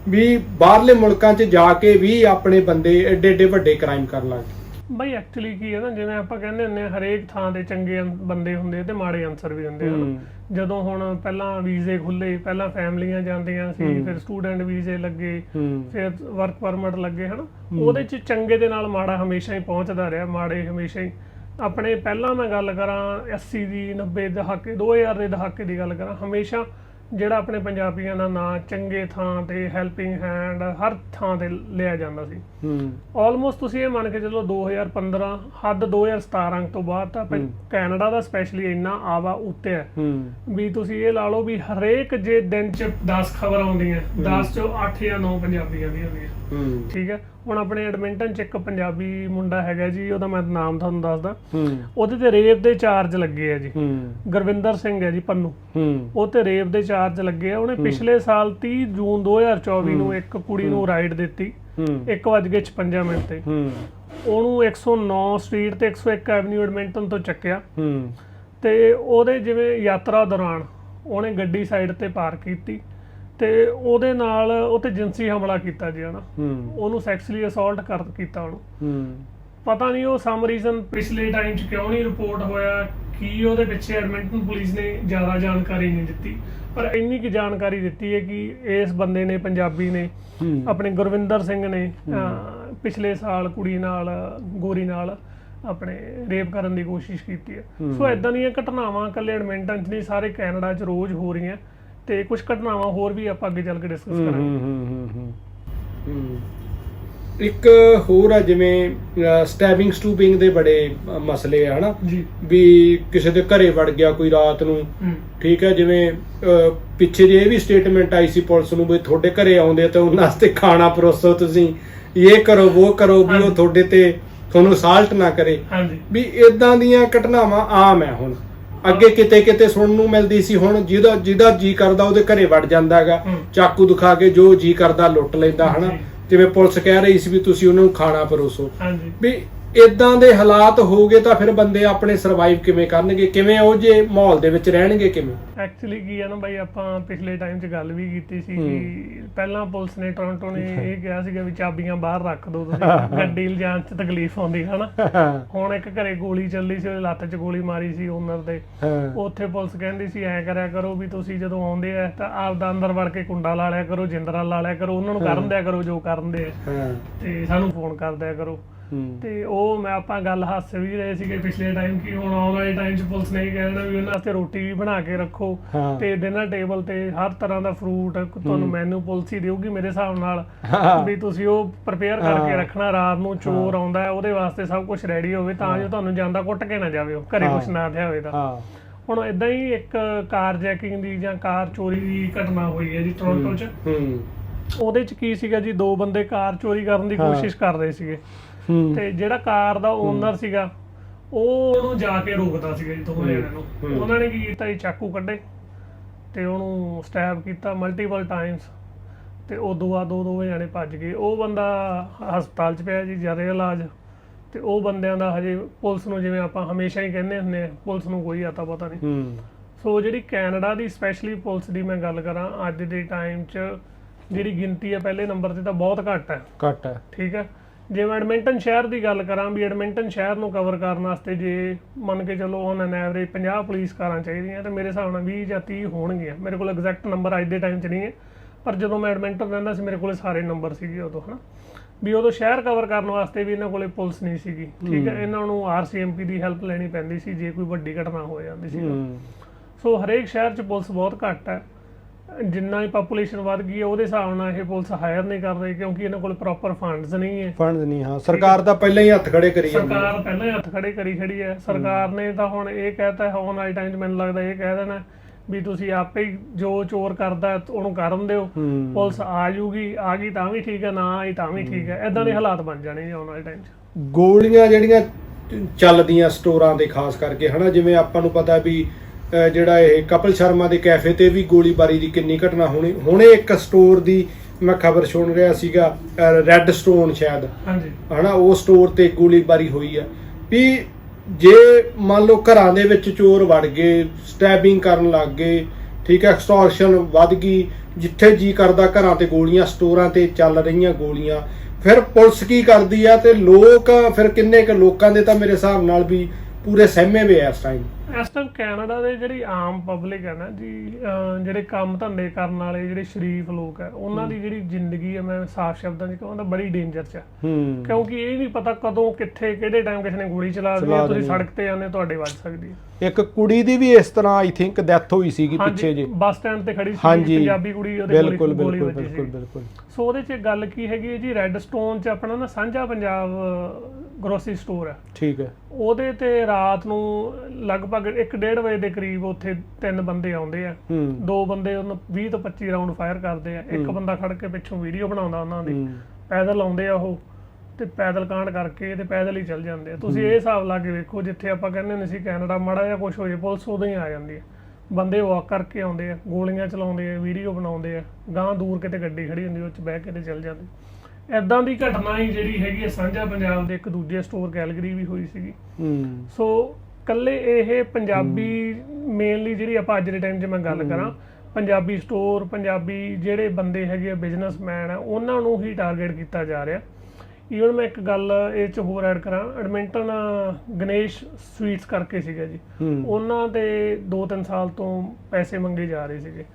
ਵੀ ਬਾਹਰਲੇ ਮੁਲਕਾਂ 'ਚ ਜਾ ਕੇ ਵੀ ਆਪਣੇ ਬੰਦੇ ਏਡੇ ਏਡੇ ਵੱਡੇ ਕ੍ਰਾਈਮ ਕਰਨ ਲੱਗ ਗਏ। ਬਈ ਐਕਚੁਅਲੀ ਕੀ ਹੈ ਨਾ ਜਿਵੇਂ ਆਪਾਂ ਕਹਿੰਦੇ ਹੁੰਦੇ ਆ ਹਰੇਕ ਥਾਂ ਤੇ ਚੰਗੇ ਅੰ- ਬੰਦੇ ਹੁੰਦੇ ਤੇ ਮਾੜੇ ਅਨਸਰ ਵੀ ਹੁੰਦੇ ਹਨ ਜਦੋਂ ਹੁਣ ਪਹਿਲਾਂ ਵੀਜ਼ੇ ਖੁੱਲੇ ਪਹਿਲਾਂ ਫੈਮਲੀਆਂ ਜਾਂਦੀਆਂ ਸੀ। ਫਿਰ ਸਟੂਡੈਂਟ ਵੀਜ਼ੇ ਲੱਗੇ ਹੂੰ। ਫਿਰ ਵਰਕ ਪਰਮਿਟ ਲੱਗੇ ਹਨ? ਉਹਦੇ ਚ ਚੰਗੇ ਦੇ ਨਾਲ ਮਾੜਾ ਹਮੇਸ਼ਾ ਹੀ ਪਹੁੰਚਦਾ ਰਿਹਾ ਮਾੜੇ ਹਮੇਸ਼ਾ ਹੀ। ਆਪਣੇ ਪਹਿਲਾਂ ਮੈਂ ਗੱਲ ਕਰਾਂ 80 ਦੀ 90 ਦਹਾਕੇ 2000 ਦੇ ਦਹਾਕੇ ਦੀ ਗੱਲ ਕਰਾਂ ਹਮੇਸ਼ਾ ਜਿਹੜਾ ਆਪਣੇ ਪੰਜਾਬੀਆਂ ਦਾ ਨਾਂ ਚੰਗੇ ਥਾਂ ਤੇ ਹੈਲਪਿੰਗ ਹੈਂਡ ਹਰ ਥਾਂ ਤੇ ਲਿਆ ਜਾਂਦਾ ਸੀ। ਹੂੰ। ਆਲਮੋਸਟ ਤੁਸੀਂ ਇਹ ਮੰਨ ਕੇ ਚੱਲੋ 2015 ਹੱਦ 2017 ਤੋਂ ਬਾਅਦ ਤਾਂ ਪ-। ਕੈਨੇਡਾ ਦਾ ਸਪੈਸ਼ਲੀ ਇੰਨਾ ਆਵਾ ਉੱਤੇ ਹੈ। ਹੂੰ। ਵੀ ਤੁਸੀਂ ਇਹ ਲਾ ਲਓ ਵੀ ਹਰੇਕ ਜੇ ਦਿਨ ਚ 10 ਖਬਰ ਆਉਂਦੀਆਂ 10 ਚੋਂ 8 ਜਾਂ 9 ਪੰਜਾਬੀਆਂ ਦੀਆਂ ਹੁੰਦੀਆਂ। ਹੂੰ। ਠੀਕ ਹੈ। ਹੁਣ ਆਪਣੇ ਐਡਮਿੰਟਨ ਚ ਇੱਕ ਪੰਜਾਬੀ ਮੁੰਡਾ ਹੈਗਾ ਜੀ ਉਹਦਾ ਮੈਂ ਨਾਮ ਤੁਹਾਨੂੰ ਦੱਸਦਾ। ਉਹਦੇ ਤੇ ਰੇਪ ਦੇ ਚਾਰਜ ਲੱਗੇ ਆ ਜੀ। ਗੁਰਵਿੰਦਰ ਸਿੰਘ ਹੈ ਜੀ ਪੰਨੂ। ਉਹ ਤੇ ਰੇਪ ਦੇ ਚਾਰਜ ਲੱਗੇ ਆ। ਉਹਨੇ ਪਿਛਲੇ ਸਾਲ 30 ਜੂਨ 2024 ਨੂੰ ਇੱਕ ਕੁੜੀ ਨੂੰ ਰਾਈਡ ਦਿੱਤੀ। ਹੂੰ। 1:56 ਮਿੰਟ ਤੇ। ਉਹਨੂੰ 109 ਸਟਰੀਟ ਤੇ 101 ਐਵਨਿਊ ਐਡਮਿੰਟਨ ਤੋਂ ਚੱਕਿਆ। ਤੇ ਉਹਦੇ ਜਿਵੇਂ ਯਾਤਰਾ ਦੌਰਾਨ ਉਹਨੇ ਗੱਡੀ ਸਾਈਡ ਤੇ ਪਾਰਕ ਕੀਤੀ। ਤੇ ਉਹਦੇ ਨਾਲ ਉਹ ਤੇ ਜਿੰਸੀ ਹਮਲਾ ਕੀਤਾ ਜੀ ਹਨਾ। ਉਹਨੂੰ ਸੈਕਸੁਅਲੀ ਅਸੌਲਟ ਕਰ ਕੀਤਾ ਉਹਨੂੰ। ਹੂੰ। ਪਤਾ ਨਹੀਂ ਉਹ ਸਮ ਰੀਜ਼ਨ ਪਿਛਲੇ ਟਾਈਮ 'ਚ ਕਿਉਂ ਨਹੀਂ ਰਿਪੋਰਟ ਹੋਇਆ ਕੀ ਉਹਦੇ ਪਿੱਛੇ ਐਡਮਿੰਟਨ ਪੁਲਿਸ ਨੇ ਜ਼ਿਆਦਾ ਜਾਣਕਾਰੀ ਨਹੀਂ ਦਿੱਤੀ। ਪਰ ਇੰਨੀ ਕੀ ਜਾਣਕਾਰੀ ਦਿੱਤੀ ਹੈ ਕਿ ਇਸ ਬੰਦੇ ਨੇ ਪੰਜਾਬੀ ਨੇ ਆਪਣੇ ਗੁਰਵਿੰਦਰ ਸਿੰਘ ਨੇ ਪਿਛਲੇ ਸਾਲ ਕੁੜੀ ਨਾਲ ਗੋਰੀ ਨਾਲ ਆਪਣੇ ਰੇਪ ਕਰਨ ਦੀ ਕੋਸ਼ਿਸ਼ ਕੀਤੀ ਹੈ। ਸੋ ਇਦਾਂ ਦੀਆਂ ਘਟਨਾਵਾਂ ਇਕੱਲੇ ਐਡਮਿੰਟਨ 'ਚ ਨਹੀਂ ਸਾਰੇ ਕੈਨੇਡਾ 'ਚ ਰੋਜ਼ ਹੋ ਰਹੀਆਂ। ਤੇ ਕੁਝ ਘਟਨਾਵਾਂ ਹੋਰ ਵੀ ਆਪਾਂ ਅੱਗੇ ਚੱਲ ਕੇ ਡਿਸਕਸ ਕਰਾਂਗੇ। ਹੂੰ ਹੂੰ ਹੂੰ ਹੂੰ। ਇੱਕ ਹੋਰ ਆ ਜਿਵੇਂ ਸਟੈਬਿੰਗ ਸਟੂਪਿੰਗ ਦੇ ਬੜੇ ਮਸਲੇ ਆ ਹਨਾ? ਜੀ। ਵੀ ਕਿਸੇ ਦੇ ਘਰੇ ਵੜ ਗਿਆ ਕੋਈ ਰਾਤ ਨੂੰ। ਠੀਕ ਹੈ ਜਿਵੇਂ ਪਿੱਛੇ ਜੇ ਇਹ ਵੀ ਸਟੇਟਮੈਂਟ ਆਈ ਸੀ ਪੁਲਿਸ ਨੂੰ ਵੀ ਤੁਹਾਡੇ ਘਰੇ ਆਉਂਦੇ ਤਾਂ ਉਹਨਾਂ ਵਾਸਤੇ ਖਾਣਾ ਪਰੋਸੋ ਤੁਸੀਂ ਇਹ ਕਰੋ ਉਹ ਕਰੋ ਵੀ ਉਹ। ਤੁਹਾਡੇ ਤੇ ਤੁਹਾਨੂੰ ਸਾਲਟ ਨਾ ਕਰੇ। ਹਾਂਜੀ। ਵੀ ਇਦਾਂ ਦੀਆਂ ਘਟਨਾਵਾਂ ਆਮ ਹੈ ਹੁਣ। ਅੱਗੇ ਕਿਤੇ ਕਿਤੇ ਸੁਣਨ ਨੂੰ ਮਿਲਦੀ ਸੀ ਹੁਣ ਜਿਹਦਾ ਜਿਹਦਾ ਜੀ ਕਰਦਾ ਉਹਦੇ ਘਰੇ ਵੜ ਜਾਂਦਾ ਹੈਗਾ। ਚਾਕੂ ਦਿਖਾ ਕੇ ਜੋ ਜੀ ਕਰਦਾ ਲੁੱਟ ਲੈਂਦਾ ਹਨਾ। ਜਿਵੇਂ ਪੁਲਿਸ ਕਹਿ ਰਹੀ ਸੀ ਵੀ ਤੁਸੀਂ ਉਹਨਾਂ ਨੂੰ ਖਾਣਾ ਪਰੋਸੋ ਵੀ ਇਦਾਂ ਦੇ ਹਾਲਾਤ ਹੋਗੇ ਤਾਂ ਫਿਰ ਬੰਦੇ ਆਪਣੇ ਸਰਵਾਈਵ ਕਿਵੇਂ ਕਰਨਗੇ? ਕਿਵੇਂ ਉਹ ਜੇ ਮਾਹੌਲ ਦੇ ਵਿੱਚ ਰਹਿਣਗੇ ਕਿਵੇਂ? ਐਕਚੁਅਲੀ ਕੀ ਹੈ ਨਾ ਬਾਈ ਆਪਾਂ ਪਿਛਲੇ ਟਾਈਮ 'ਚ ਗੱਲ ਵੀ ਕੀਤੀ ਸੀ ਕਿ ਪਹਿਲਾਂ ਪੁਲਿਸ ਨੇ ਟੋਰਾਂਟੋ ਨੇ ਇਹ ਕਿਹਾ ਸੀਗਾ ਵੀ ਚਾਬੀਆਂ ਬਾਹਰ ਰੱਖ ਦਿਓ ਤੁਸੀਂ ਗੱਡੀ ਲਿਜਾਣ 'ਚ ਤਕਲੀਫ ਆਉਂਦੀ ਹੈ ਨਾ। ਹੁਣ ਇੱਕ ਘਰੇ ਗੋਲੀ ਚੱਲੀ ਸੀ ਉਹਦੇ ਲੱਤ 'ਚ ਗੋਲੀ ਮਾਰੀ ਸੀ ਓਨਰ ਦੇ। ਹਾਂ। ਉੱਥੇ ਪੁਲਿਸ ਕਹਿੰਦੀ ਸੀ ਐ ਕਰਿਆ ਕਰੋ ਵੀ ਤੁਸੀਂ ਜਦੋਂ ਆਉਂਦੇ ਆ ਤਾਂ ਆਪਦਾ ਅੰਦਰ ਵੜ ਕੇ ਕੁੰਡਾ ਲਾ ਲਿਆ ਕਰੋ ਜਿੰਦਰਾ ਲਾ ਲਿਆ ਕਰੋ ਉਹਨਾਂ ਨੂੰ ਕਰਨ ਦਿਆ ਕਰੋ ਜੋ ਕਰਨ ਦੇ ਤੇ ਸਾਨੂੰ ਫੋਨ ਕਰ ਦਿਆ ਕਰੋ। ਤੇ ਉਹ ਮੈਂ ਆਪਾਂ ਗੱਲ ਹੱਸ ਵੀ ਰਹੇ ਸੀਗੇ ਪਿਛਲੇ ਟਾਈਮ ਕਿ ਹੁਣ ਆਉਣ ਵਾਲੇ ਟਾਈਮ 'ਚ ਪੁਲਿਸ ਨੇ ਕਹਿਣਾ ਵੀ ਉਹਨਾਂ ਵਾਸਤੇ ਰੋਟੀ ਵੀ ਬਣਾ ਕੇ ਰੱਖੋ ਤੇ ਡਿਨਰ ਟੇਬਲ ਤੇ ਹਰ ਤਰ੍ਹਾਂ ਦਾ ਫਰੂਟ ਤੁਹਾਨੂੰ ਮੈਨੂ ਪੁਲਿਸ ਹੀ ਦੇਊਗੀ ਮੇਰੇ ਹਿਸਾਬ ਨਾਲ। ਵੀ ਤੁਸੀਂ ਉਹ ਪ੍ਰਪੇਅਰ ਕਰਕੇ। ਰੱਖਣਾ ਰਾਤ ਨੂੰ ਚੋਰ ਆਉਂਦਾ ਹੈ ਉਹਦੇ ਵਾਸਤੇ ਸਭ ਕੁਝ ਰੈਡੀ ਹੋਵੇ ਤਾਂ ਜੋ ਤੁਹਾਨੂੰ ਜਾਂਦਾ ਕੁੱਟ ਕੇ ਨਾ ਜਾਵੇ ਉਹ ਘਰੇ। ਕੁਝ ਨਾ ਥਿਆ ਹੋਵੇ ਤਾਂ। ਹੁਣ ਇਦਾਂ ਹੀ ਇੱਕ ਕਾਰ ਜੈਕਿੰਗ ਦੀ ਜਾਂ ਕਾਰ ਚੋਰੀ ਦੀ ਘਟਨਾ ਹੋਈ ਹੈ ਜੀ ਟੋਰਾਂਟੋ 'ਚ। ਹੂੰ ਉਹਦੇ 'ਚ ਕੀ ਸੀਗਾ ਜੀ ਦੋ ਬੰਦੇ ਕਾਰ ਚੋਰੀ ਕਰਨ ਦੀ। ਕੋਸ਼ਿਸ਼ ਕਰ ਰਹੇ ਸੀਗੇ। ਤੇ ਜਿਹੜਾ ਕਾਰ ਦਾ ਓਨਰ ਸੀਗਾ ਉਹ ਉਹਨੂੰ ਜਾ ਕੇ ਰੋਕਦਾ ਸੀਗਾ ਜੀ ਦੋਵੇਂ ਜਣਿਆਂ ਨੂੰ। ਉਹਨਾਂ ਨੇ ਕੀ ਕੀਤਾ ਜੀ ਚਾਕੂ ਕੱਢੇ ਤੇ ਉਹਨੂੰ ਸਟੈਬ ਕੀਤਾ ਮਲਟੀਪਲ ਟਾਈਮਸ ਤੇ ਉਦੋਂ ਬਾਅਦ ਉਹ ਦੋਵੇਂ ਜਣੇ ਭੱਜ ਗਏ। ਉਹ ਬੰਦਾ ਹਸਪਤਾਲ 'ਚ ਪਿਆ ਜੀ ਜਰੇ ਇਲਾਜ ਤੇ ਉਹ ਬੰਦਿਆਂ ਦਾ ਹਜੇ ਪੁਲਿਸ ਨੂੰ ਜਿਵੇਂ ਆਪਾਂ ਹਮੇਸ਼ਾ ਹੀ ਕਹਿੰਦੇ ਹੁੰਦੇ ਆ ਪੁਲਿਸ ਨੂੰ ਕੋਈ ਆਤਾ ਪਤਾ ਨਹੀਂ। ਸੋ ਜਿਹੜੀ ਕੈਨੇਡਾ ਦੀ ਸਪੈਸ਼ਲੀ ਪੁਲਿਸ ਦੀ ਮੈਂ ਗੱਲ ਕਰਾਂ ਅੱਜ ਦੇ ਟਾਈਮ 'ਚ ਜਿਹੜੀ ਗਿਣਤੀ ਹੈ ਪਹਿਲੇ ਨੰਬਰ ਤੇ ਤਾਂ ਬਹੁਤ ਘੱਟ ਹੈ। ਘੱਟ ਹੈ। ਠੀਕ ਹੈ? ਜੇ ਮੈਂ ਐਡਮਿੰਟਨ ਸ਼ਹਿਰ ਦੀ ਗੱਲ ਕਰਾਂ ਵੀ ਐਡਮਿੰਟਨ ਸ਼ਹਿਰ ਨੂੰ ਕਵਰ ਕਰਨ ਵਾਸਤੇ ਜੇ ਮੰਨ ਕੇ ਚੱਲੋ ਔਨ ਐਨ ਐਵਰੇਜ 50 ਪੁਲਿਸ ਕਾਰਾਂ ਚਾਹੀਦੀਆਂ ਤੇ ਮੇਰੇ ਹਿਸਾਬ ਨਾਲ 20 ਜਾਂ 30 ਹੋਣਗੀਆਂ। ਮੇਰੇ ਕੋਲ ਐਗਜ਼ੈਕਟ ਨੰਬਰ ਅੱਜ ਦੇ ਟਾਈਮ 'ਚ ਨਹੀਂ ਹੈ ਪਰ ਜਦੋਂ ਮੈਂ ਐਡਮਿੰਟਨ ਰਹਿੰਦਾ ਸੀ ਮੇਰੇ ਕੋਲੇ ਸਾਰੇ ਨੰਬਰ ਸੀਗੇ ਉਦੋਂ ਹਨਾ? ਵੀ ਉਦੋਂ ਸ਼ਹਿਰ ਕਵਰ ਕਰਨ ਵਾਸਤੇ ਵੀ ਇਹਨਾਂ ਕੋਲੇ ਪੁਲਿਸ ਨਹੀਂ ਸੀਗੀ ਠੀਕ ਹੈ? ਇਹਨਾਂ ਨੂੰ ਆਰਸੀਐਮਪੀ ਦੀ ਹੈਲਪ ਲੈਣੀ ਪੈਂਦੀ ਸੀ ਜੇ ਕੋਈ ਵੱਡੀ ਘਟਨਾ ਹੋ ਜਾਂਦੀ ਸੀ ਸੋ ਹਰੇਕ ਸ਼ਹਿਰ 'ਚ ਪੁਲਿਸ ਬਹੁਤ ਘੱਟ ਹੈ। ਜਿੰਨਾ ਹੀ ਪਾਪੂਲੇਸ਼ਨ ਵੱਧ ਗਈ ਹੈ ਉਹਦੇ ਹਿਸਾਬ ਨਾਲ ਇਹ ਪੁਲਿਸ ਹਾਇਰ ਨਹੀਂ ਕਰ ਰਹੀ ਕਿਉਂਕਿ ਇਹਨਾਂ ਕੋਲ ਪ੍ਰੋਪਰ ਫੰਡਸ ਨਹੀਂ ਹੈ। ਫੰਡ ਨਹੀਂ ਹਾਂ। ਸਰਕਾਰ ਤਾਂ ਪਹਿਲਾਂ ਹੀ ਹੱਥ ਖੜੇ ਕਰੀ ਜਾਂਦੀ ਹੈ। ਸਰਕਾਰ ਪਹਿਲਾਂ ਹੀ ਹੱਥ ਖੜੇ ਕਰੀ ਖੜੀ ਹੈ। ਸਰਕਾਰ ਨੇ ਤਾਂ ਹੁਣ ਇਹ ਕਹਿਤਾ ਹੈ ਆਉਣ ਵਾਲੇ ਟਾਈਮ 'ਚ ਮੈਨੂੰ ਲੱਗਦਾ ਇਹ ਕਹਿ ਦੇਣਾ ਵੀ ਤੁਸੀਂ ਆਪੇ ਹੀ ਜੋ ਚੋਰ ਕਰਦਾ ਹੈ, ਉਹਨੂੰ ਕਰਨ ਦਿਓ। ਪੁਲਿਸ ਆ ਜੂਗੀ ਆ ਗਈ ਤਾਂ ਵੀ ਠੀਕ ਹੈ ਨਾ ਆਈ ਤਾਂ ਵੀ ਠੀਕ ਹੈ। ਐਦਾਂ ਦੇ ਹਾਲਾਤ ਬਣ ਜਾਣੇ ਜੀ ਆਉਣ ਵਾਲੇ ਟਾਈਮ 'ਚ। ਗੋਲੀਆਂ ਜਿਹੜੀਆਂ ਚੱਲਦੀਆਂ ਸਟੋਰਾਂ ਦੇ ਖਾਸ ਕਰਕੇ ਹਨਾ ਜਿਵੇਂ ਆਪਾਂ ਨੂੰ ਪਤਾ ਵੀ ਜਿਹੜਾ ਇਹ ਕਪਲ ਸ਼ਰਮਾ ਦੇ ਕੈਫੇ ਤੇ ਵੀ ਗੋਲੀਬਾਰੀ ਦੀ ਕਿੰਨੀ ਘਟਨਾ ਹੋਣੀ ਹੁਣੇ ਇੱਕ ਸਟੋਰ ਦੀ ਮੈਂ ਖਬਰ ਸੁਣ ਰਿਹਾ ਸੀਗਾ ਰੈੱਡ ਸਟੋਨ ਸ਼ਾਇਦ। ਹਾਂਜੀ। ਹਨਾ ਉਹ ਸਟੋਰ ਤੇ ਗੋਲੀਬਾਰੀ ਹੋਈ ਆ। ਵੀ ਜੇ ਮੰਨ ਲਓ ਘਰਾਂ ਦੇ ਵਿੱਚ ਚੋਰ ਵੜ ਗਏ ਸਟੈਬਿੰਗ ਕਰਨ ਲੱਗ ਗਏ ਠੀਕ ਹੈ ਐਕਸਟੋਰਸ਼ਨ ਵੱਧ ਗਈ ਜਿੱਥੇ ਜੀ ਕਰਦਾ ਘਰਾਂ ਤੇ ਗੋਲੀਆਂ ਸਟੋਰਾਂ ਤੇ ਚੱਲ ਰਹੀਆਂ ਗੋਲੀਆਂ ਫਿਰ ਪੁਲਿਸ ਕੀ ਕਰਦੀ ਆ ਤੇ ਲੋਕ ਫਿਰ ਕਿੰਨੇ ਕੁ ਲੋਕਾਂ ਦੇ ਤਾਂ ਮੇਰੇ ਹਿਸਾਬ ਨਾਲ ਵੀ ਪੂਰੇ ਸਹਿਮੇ ਵੇ ਆ ਇਸ ਟਾਈਮ ਇਸ ਟਾਈਮ ਕੈਨੇਡਾ ਦੇ ਜਿਹੜੀ ਆਮ ਪਬਲਿਕ ਹੈ ਨਾ ਜੀ ਜਿਹੜੇ ਕੰਮ ਧੰਦੇ ਕਰਨ ਵਾਲੇ ਜਿਹੜੇ ਸ਼ਰੀਫ ਲੋਕ ਹੈ ਉਹਨਾਂ ਦੀ ਜਿਹੜੀ ਜ਼ਿੰਦਗੀ ਹੈ ਮੈਂ ਸਾਫ਼ ਸ਼ਬਦਾਂ 'ਚ ਕਹਾਂ ਤਾਂ ਬੜੀ ਡੇਂਜਰ 'ਚ ਹੈ। ਕਿਉਂਕਿ ਇਹ ਨਹੀਂ ਪਤਾ ਕਦੋਂ ਕਿੱਥੇ ਕਿਹੜੇ ਟਾਈਮ ਕਿਸੇ ਨੇ ਗੋਲੀ ਚਲਾ ਚਲਾ ਤੁਸੀਂ। ਸੜਕ ਤੇ ਜਾਂਦੇ ਤੁਹਾਡੇ ਵੱਜ ਸਕਦੀ ਹੈ। ਇੱਕ ਕੁੜੀ ਦੀ ਵੀ ਇਸ ਤਰ੍ਹਾਂ ਆਈ ਥਿੰਕ ਡੈਥ ਹੋਈ ਸੀਗੀ ਪਿੱਛੇ ਹਾਂਜੀ ਜੇ ਬੱਸ ਸਟੈਂਡ ਤੇ ਖੜੀ ਸੀ ਪੰਜਾਬੀ ਕੁੜੀ ਉਹਦੇ ਗੋਲੀ ਬਿਲਕੁਲ ਬਿਲਕੁਲ ਬਿਲਕੁਲ ਬਿਲਕੁਲ। ਸੋ ਉਹਦੇ 'ਚ ਗੱਲ ਕੀ ਹੈਗੀ ਹੈ ਜੀ ਰੈੱਡ ਸਟੋਨ 'ਚ ਆਪਣਾ ਨਾ ਸਾਂਝਾ ਪੰਜਾਬ ਗਰੋਸਰੀ ਸਟੋਰ ਹੈ। ਠੀਕ ਹੈ। ਉਹਦੇ ਤੇ ਰਾਤ ਨੂੰ ਲਗਭਗ 1:30 ਵਜੇ ਦੇ ਕਰੀਬ ਉੱਥੇ ਤਿੰਨ ਬੰਦੇ ਆਉਂਦੇ ਆ। ਦੋ ਬੰਦੇ ਉਹਨਾਂ 20 ਤੋਂ 25 ਰਾਉਂਡ ਫਾਇਰ ਕਰਦੇ ਆ। ਇੱਕ। ਬੰਦਾ ਖੜ ਕੇ ਪਿੱਛੋਂ ਵੀਡੀਓ ਬਣਾਉਂਦਾ ਉਹਨਾਂ ਦੀ। ਪੈਦਲ ਆਉਂਦੇ ਆ ਉਹ। ਤੇ ਪੈਦਲ ਕਾਂਡ ਕਰਕੇ ਤੇ ਪੈਦਲ ਹੀ ਚੱਲ ਜਾਂਦੇ ਆ। ਤੁਸੀਂ ਇਹ ਹਿਸਾਬ ਲਾ ਕੇ ਵੇਖੋ ਜਿੱਥੇ ਆਪਾਂ ਕਹਿੰਦੇ ਹੁੰਦੇ ਸੀ ਕੈਨੇਡਾ ਮਾੜਾ ਜਿਹਾ ਕੁਝ ਹੋ ਜੇ ਪੁਲਿਸ ਉਦੋਂ ਹੀ ਆ ਜਾਂਦੀ ਹੈ ਬੰਦੇ ਵਾਕ ਕਰਕੇ ਆਉਂਦੇ ਆ ਗੋਲੀਆਂ ਚਲਾਉਂਦੇ ਆ ਵੀਡੀਓ ਬਣਾਉਂਦੇ ਆ ਗਾਂ ਦੂਰ ਕਿਤੇ ਗੱਡੀ ਖੜੀ ਹੁੰਦੀ ਉਹ ਚ ਬਹਿ ਕੇ ਤੇ ਚੱਲ ਜਾਂਦੇ। ਐਦਾਂ ਦੀ ਘਟਨਾ ਹੀ ਜਿਹੜੀ ਹੈਗੀ ਆ ਸਾਂਝਾ ਪੰਜਾਬ ਦੇ ਇੱਕ ਦੂਜੇ ਸਟੋਰ ਕੈਲਗਰੀ ਵੀ ਹੋਈ ਸੀਗੀ। ਹੂੰ। ਸੋ ਕੱਲੇ ਇਹ ਪੰਜਾਬੀ ਮੇਨਲੀ ਜਿਹੜੀ ਆਪਾਂ ਅੱਜ ਦੇ ਟਾਈਮ 'ਚ ਮੈਂ ਗੱਲ ਕਰਾਂ ਪੰਜਾਬੀ ਸਟੋਰ ਪੰਜਾਬੀ ਜਿਹੜੇ ਬੰਦੇ ਹੈਗੇ ਆ ਬਿਜ਼ਨਸਮੈਨ ਆ ਉਹਨਾਂ ਨੂੰ ਹੀ ਟਾਰਗੇਟ ਕੀਤਾ ਜਾ ਰਿਹਾ। ਈਵਨ ਮੈਂ ਇੱਕ ਗੱਲ ਇਹ 'ਚ ਹੋਰ ਐਡ ਕਰਾਂ। ਐਡਮਿੰਟਨ ਗਣੇਸ਼ ਸਵੀਟਸ ਕਰਕੇ ਸੀਗਾ ਜੀ। ਉਹਨਾਂ ਦੇ 2-3 ਸਾਲ ਤੋਂ ਪੈਸੇ ਮੰਗੇ ਜਾ ਰਹੇ ਸੀਗੇ।